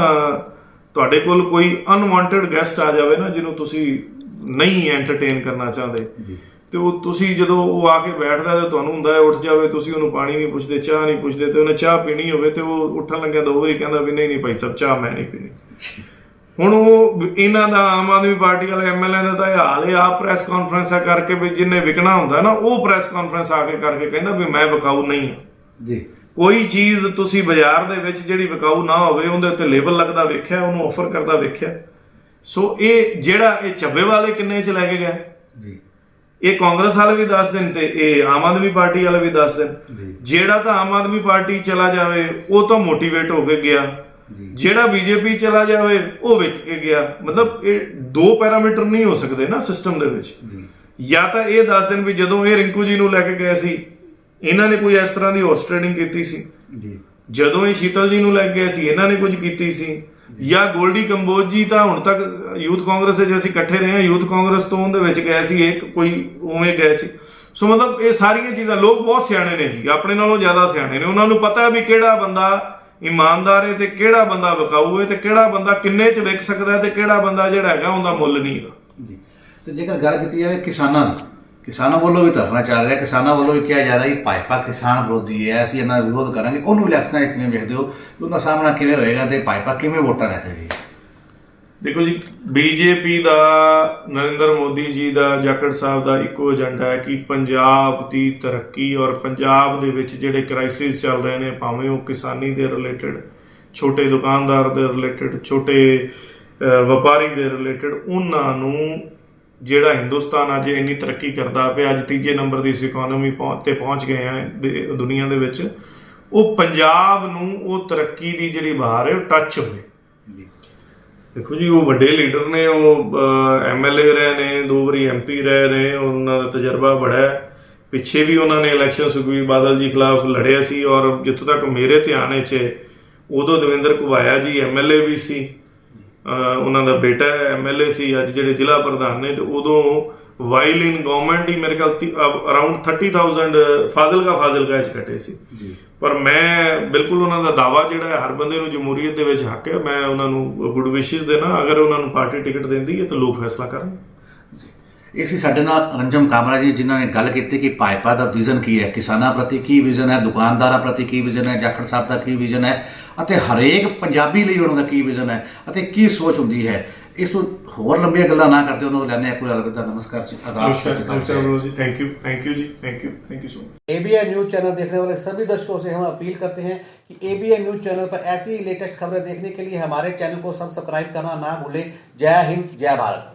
ਤੁਹਾਡੇ ਕੋਲ ਕੋਈ ਅਨਵਾਂਟਡ ਗੈਸਟ ਆ ਜਾਵੇ ਨਾ ਜਿਹਨੂੰ ਤੁਸੀਂ ਨਹੀਂ ਐਂਟਰਟੇਨ ਕਰਨਾ ਚਾਹੁੰਦੇ। ਤੇ ਉਹ ਤੁਸੀਂ ਜਦੋਂ ਉਹ ਆ ਕੇ ਬੈਠਦਾ ਤੇ ਤੁਹਾਨੂੰ ਹੁੰਦਾ ਹੈ ਉੱਠ ਜਾਵੇ ਤੁਸੀਂ ਉਹਨੂੰ ਪਾਣੀ ਨਹੀਂ ਪੁੱਛਦੇ ਚਾਹ ਨਹੀਂ ਪੁੱਛਦੇ ਤੇ ਉਹਨੇ ਚਾਹ ਪੀਣੀ ਹੋਵੇ ਤੇ ਉਹ ਉੱਠਣ ਲੱਗਿਆ ਦੋ ਵਾਰੀ ਕਹਿੰਦਾ ਵੀ ਨਹੀਂ ਨਹੀਂ ਭਾਈ ਸਾਹਿਬ ਚਾਹ ਮੈਂ ਨਹੀਂ ਪੀਣੀ। ਹੁਣ ਉਹ ਇਹਨਾਂ ਦਾ ਆਮ ਆਦਮੀ ਪਾਰਟੀ ਵਾਲੇ ਐਮਐਲਏ ਦਾ ਤਾਂ ਹਾਲ ਹੈ ਆ ਪ੍ਰੈਸ ਕਾਨਫਰੰਸਾਂ ਕਰਕੇ ਵੀ ਜਿੰਨੇ ਵਿਕਣਾ ਹੁੰਦਾ ਨਾ ਉਹ ਪ੍ਰੈਸ ਕਾਨਫਰੰਸ ਆ ਕੇ ਕਰਕੇ ਕਹਿੰਦਾ ਵੀ ਮੈਂ ਵਿਕਾਊ ਨਹੀਂ ਹਾਂ ਜੀ। ਕੋਈ ਚੀਜ਼ ਤੁਸੀਂ ਬਾਜ਼ਾਰ ਦੇ ਵਿੱਚ ਜਿਹੜੀ ਵਿਕਾਊ ਨਾ ਹੋਵੇ ਉਹਦੇ ਉੱਤੇ ਲੇਬਲ ਲੱਗਦਾ ਵੇਖਿਆ ਉਹਨੂੰ ਆਫਰ ਕਰਦਾ ਵੇਖਿਆ। ਸੋ ਇਹ ਜਿਹੜਾ ਇਹ ਚੱਬੇ ਵਾਲੇ ਕਿੰਨੇ ਚ ਲੈ ਕੇ ਗਿਆ ਜੀ। ਇਹ ਕਾਂਗਰਸ ਵਾਲੇ ਵੀ ਦੱਸ ਦੇਣ ਤੇ ਇਹ ਆਮ ਆਦਮੀ ਪਾਰਟੀ ਵਾਲੇ ਵੀ ਦੱਸ ਦੇਣ। ਜੀ। ਜਿਹੜਾ ਤਾਂ ਆਮ ਆਦਮੀ ਪਾਰਟੀ ਚਲਾ ਜਾਵੇ ਉਹ ਤਾਂ ਮੋਟੀਵੇਟ ਹੋ ਕੇ ਗਿਆ। ਜਿਹੜਾ ਬੀਜੇਪੀ ਚਲਾ ਜਾਵੇ ਉਹ ਵਿਕ ਕੇ ਗਿਆ। ਮਤਲਬ ਇਹ ਦੋ ਪੈਰਾਮੀਟਰ ਨਹੀਂ ਹੋ ਸਕਦੇ ਨਾ ਸਿਸਟਮ ਦੇ ਵਿੱਚ। ਜੀ। ਤਾਂ ਇਹ ਦੱਸ ਦੇਣ ਵੀ ਜਦੋਂ ਇਹ ਰਿੰਕੂ ਜੀ ਨੂੰ ਲੈ ਕੇ ਗਏ ਸੀ ਇਹਨਾਂ ਨੇ ਕੋਈ ਇਸ ਤਰ੍ਹਾਂ ਦੀ ਹਾਰਸ ਟ੍ਰੇਡਿੰਗ ਕੀਤੀ ਸੀ? ਜੀ। ਜਦੋਂ ਇਹ ਸ਼ੀਤਲ ਜੀ ਨੂੰ ਲੈ ਕੇ ਗਏ ਸੀ ਇਹਨਾਂ ਨੇ ਕੁਝ ਕੀਤੀ ਸੀ? ਜਾਂ। ਗੋਲਡੀ ਕੰਬੋਜ ਜੀ ਤਾਂ ਹੁਣ ਤੱਕ ਯੂਥ ਕਾਂਗਰਸ ਦੇ ਅਸੀਂ ਇਕੱਠੇ ਰਹੇ ਹਾਂ ਯੂਥ ਕਾਂਗਰਸ ਤੋਂ ਉਹਦੇ ਵਿੱਚ ਗਏ ਸੀ ਇੱਕ ਕੋਈ ਉਵੇਂ ਗਏ ਸੀ। ਸੋ ਮਤਲਬ ਇਹ ਸਾਰੀਆਂ ਚੀਜ਼ਾਂ ਲੋਕ ਬਹੁਤ ਸਿਆਣੇ ਨੇ ਜੀ ਆਪਣੇ ਨਾਲੋਂ ਜ਼ਿਆਦਾ ਸਿਆਣੇ ਨੇ। ਉਹਨਾਂ ਨੂੰ ਪਤਾ ਵੀ ਕਿਹੜਾ ਬੰਦਾ ਇਮਾਨਦਾਰ ਹੈ ਤੇ ਕਿਹੜਾ ਬੰਦਾ ਵਿਕਾਊ ਹੈ ਤੇ ਕਿਹੜਾ ਬੰਦਾ ਕਿੰਨੇ ਚ ਵਿਕ ਸਕਦਾ ਹੈ ਤੇ ਕਿਹੜਾ ਬੰਦਾ ਜਿਹੜਾ ਹੈਗਾ ਉਹਦਾ ਮੁੱਲ ਨਹੀਂ ਹੈਗਾ। ਜੀ। ਤੇ ਜੇਕਰ ਗੱਲ ਕੀਤੀ ਜਾਵੇ ਕਿਸਾਨਾਂ ਦੀ, ਕਿਸਾਨਾਂ ਵੱਲੋਂ ਵੀ ਧਰਨਾ ਚੱਲ ਰਿਹਾ, ਕਿਸਾਨਾਂ ਵੱਲੋਂ ਵੀ ਕਿਹਾ ਜਾ ਰਿਹਾ ਕਿ ਭਾਜਪਾ ਕਿਸਾਨ ਵਿਰੋਧੀ ਹੈ, ਅਸੀਂ ਇਹਨਾਂ ਦਾ ਵਿਰੋਧ ਕਰਾਂਗੇ। ਉਹਨੂੰ ਇਲੈਕਸ਼ਨਾਂ ਵਿੱਚ ਕਿਵੇਂ ਵੇਖਦੇ ਹੋ ਉਹਦਾ ਸਾਹਮਣਾ ਕਿਵੇਂ ਹੋਏਗਾ ਤੇ ਭਾਜਪਾ ਕਿਵੇਂ ਵੋਟਾਂ ਲੈ ਸਕੇਗੀ ਦੇਖੋ ਜੀ ਬੀਜੇਪੀ ਦਾ, ਨਰਿੰਦਰ ਮੋਦੀ ਜੀ ਦਾ, ਜਾਖੜ ਸਾਹਿਬ ਦਾ ਇੱਕੋ ਏਜੰਡਾ ਹੈ ਕਿ ਪੰਜਾਬ ਦੀ ਤਰੱਕੀ ਔਰ ਪੰਜਾਬ ਦੇ ਵਿੱਚ ਜਿਹੜੇ ਕ੍ਰਾਈਸਿਸ ਚੱਲ ਰਹੇ ਨੇ, ਭਾਵੇਂ ਉਹ ਕਿਸਾਨੀ ਦੇ ਰਿਲੇਟਡ ਛੋਟੇ ਦੁਕਾਨਦਾਰ ਦੇ ਰਿਲੇਟਡ ਛੋਟੇ ਵਪਾਰੀ ਦੇ ਰਿਲੇਟਡ ਉਹਨਾਂ ਨੂੰ ਜਿਹੜਾ ਹਿੰਦੁਸਤਾਨ ਅੱਜ ਇੰਨੀ ਤਰੱਕੀ ਕਰਦਾ ਪਿਆ, ਅੱਜ ਤੀਜੇ ਨੰਬਰ ਦੀ ਇਸ ਇਕਨੋਮੀ ਪਹੁੰਚ ਤੇ ਪਹੁੰਚ ਗਏ ਆ ਦੇ- ਦੁਨੀਆ ਦੇ ਵਿੱਚ, ਉਹ ਪੰਜਾਬ ਨੂੰ ਉਹ ਤਰੱਕੀ ਦੀ ਜਿਹੜੀ ਬਹਾਰ ਹੈ, ਉਹ ਟੱਚ ਹੋਵੇ। ਦੇਖੋ ਜੀ, ਉਹ ਵੱਡੇ ਲੀਡਰ ਨੇ, ਉਹ ਐਮਐਲਏ ਰਹੇ ਨੇ, ਦੋ ਵਾਰੀ ਐਮਪੀ ਰਹੇ ਨੇ, ਉਹਨਾਂ ਦਾ ਤਜਰਬਾ ਬੜਾ ਹੈ। ਪਿੱਛੇ ਵੀ ਉਹਨਾਂ ਨੇ ਇਲੈਕਸ਼ਨ ਸੁਖਬੀਰ ਬਾਦਲ ਜੀ ਖਿਲਾਫ ਲੜਿਆ ਸੀ ਔਰ ਜਿੱਥੋਂ ਤੱਕ ਮੇਰੇ ਧਿਆਨ ਵਿੱਚ ਉਦੋਂ ਦਵਿੰਦਰ ਕੁਵਾਇਆ ਜੀ ਐਮਐਲਏ ਵੀ ਸੀ। ਉਹਨਾਂ ਦਾ ਬੇਟਾ ਐਮਐਲਏ ਸੀ, ਅੱਜ ਜਿਹੜੇ ਜ਼ਿਲ੍ਹਾ ਪ੍ਰਧਾਨ ਨੇ, ਤੇ ਉਦੋਂ ਵਾਈਲ ਇਨ ਗਵਰਨਮੈਂਟ ਹੀ ਮੇਰੇ ਖਿਆਲ ਅਰਾਊਂਡ 30000 ਫਾਜ਼ਿਲਕਾ ਫਾਜ਼ਿਲਕਾ ਚ ਕੱਟੇ ਸੀ। ਜੀ। ਪਰ ਮੈਂ ਬਿਲਕੁਲ ਉਹਨਾਂ ਦਾ ਦਾਵਾ ਜਿਹੜਾ ਹੈ, ਹਰ ਬੰਦੇ ਨੂੰ ਜਮਹੂਰੀਅਤ ਦੇ ਵਿੱਚ ਹੱਕ ਹੈ। ਮੈਂ ਉਹਨਾਂ ਨੂੰ ਗੁੱਡ ਵਿਸ਼ੇਸ ਦੇਣਾ, ਅਗਰ ਉਹਨਾਂ ਨੂੰ ਪਾਰਟੀ ਟਿਕਟ ਦਿੰਦੀ ਹੈ ਤਾਂ ਲੋਕ ਫੈਸਲਾ ਕਰਨਗੇ ਇਹ ਸੀ ਸਾਡੇ ਨਾਲ ਰੰਜਮ ਕਾਮਰਾ ਜੀ, ਜਿਨ੍ਹਾਂ ਨੇ ਗੱਲ ਕੀਤੀ ਕਿ ਭਾਜਪਾ ਦਾ ਵਿਜ਼ਨ ਕੀ ਹੈ, ਕਿਸਾਨਾਂ ਪ੍ਰਤੀ ਕੀ ਵਿਜ਼ਨ ਹੈ, ਦੁਕਾਨਦਾਰਾਂ ਪ੍ਰਤੀ ਕੀ ਵਿਜ਼ਨ ਹੈ, ਜਾਖੜ ਸਾਹਿਬ ਦਾ ਕੀ ਵਿਜ਼ਨ ਹੈ, ਅਤੇ ਹਰੇਕ ਪੰਜਾਬੀ ਲਈ ਉਹਨਾਂ ਦਾ ਕੀ ਵਿਜ਼ਨ ਹੈ, ਅਤੇ ਕੀ ਸੋਚ ਹੁੰਦੀ ਹੈ। ਇਸ ਤੋਂ ਹੋਰ ਲੰਬੀਆਂ ਗੱਲਾਂ ਨਾ ਕਰਦੇ ਉਹਨਾਂ ਨੂੰ ਲੈਣੇ ਆ ਕੋਈ ਅਲਵਿਦਾ ਨਮਸਕਾਰ ਜੀ ਆਦਾਬ ਸਤਿ ਸ਼੍ਰੀ ਅਕਾਲ ਜੀ। जी thank you thank you ji thank you thank you so much ABN news channel देखने वाले सभी दर्शकों से हम अपील करते हैं कि एबीएन न्यूज चैनल पर ऐसी ही लेटेस्ट खबरें देखने के लिए हमारे चैनल को सब्सक्राइब करना ना भूलें जय हिंद जय भारत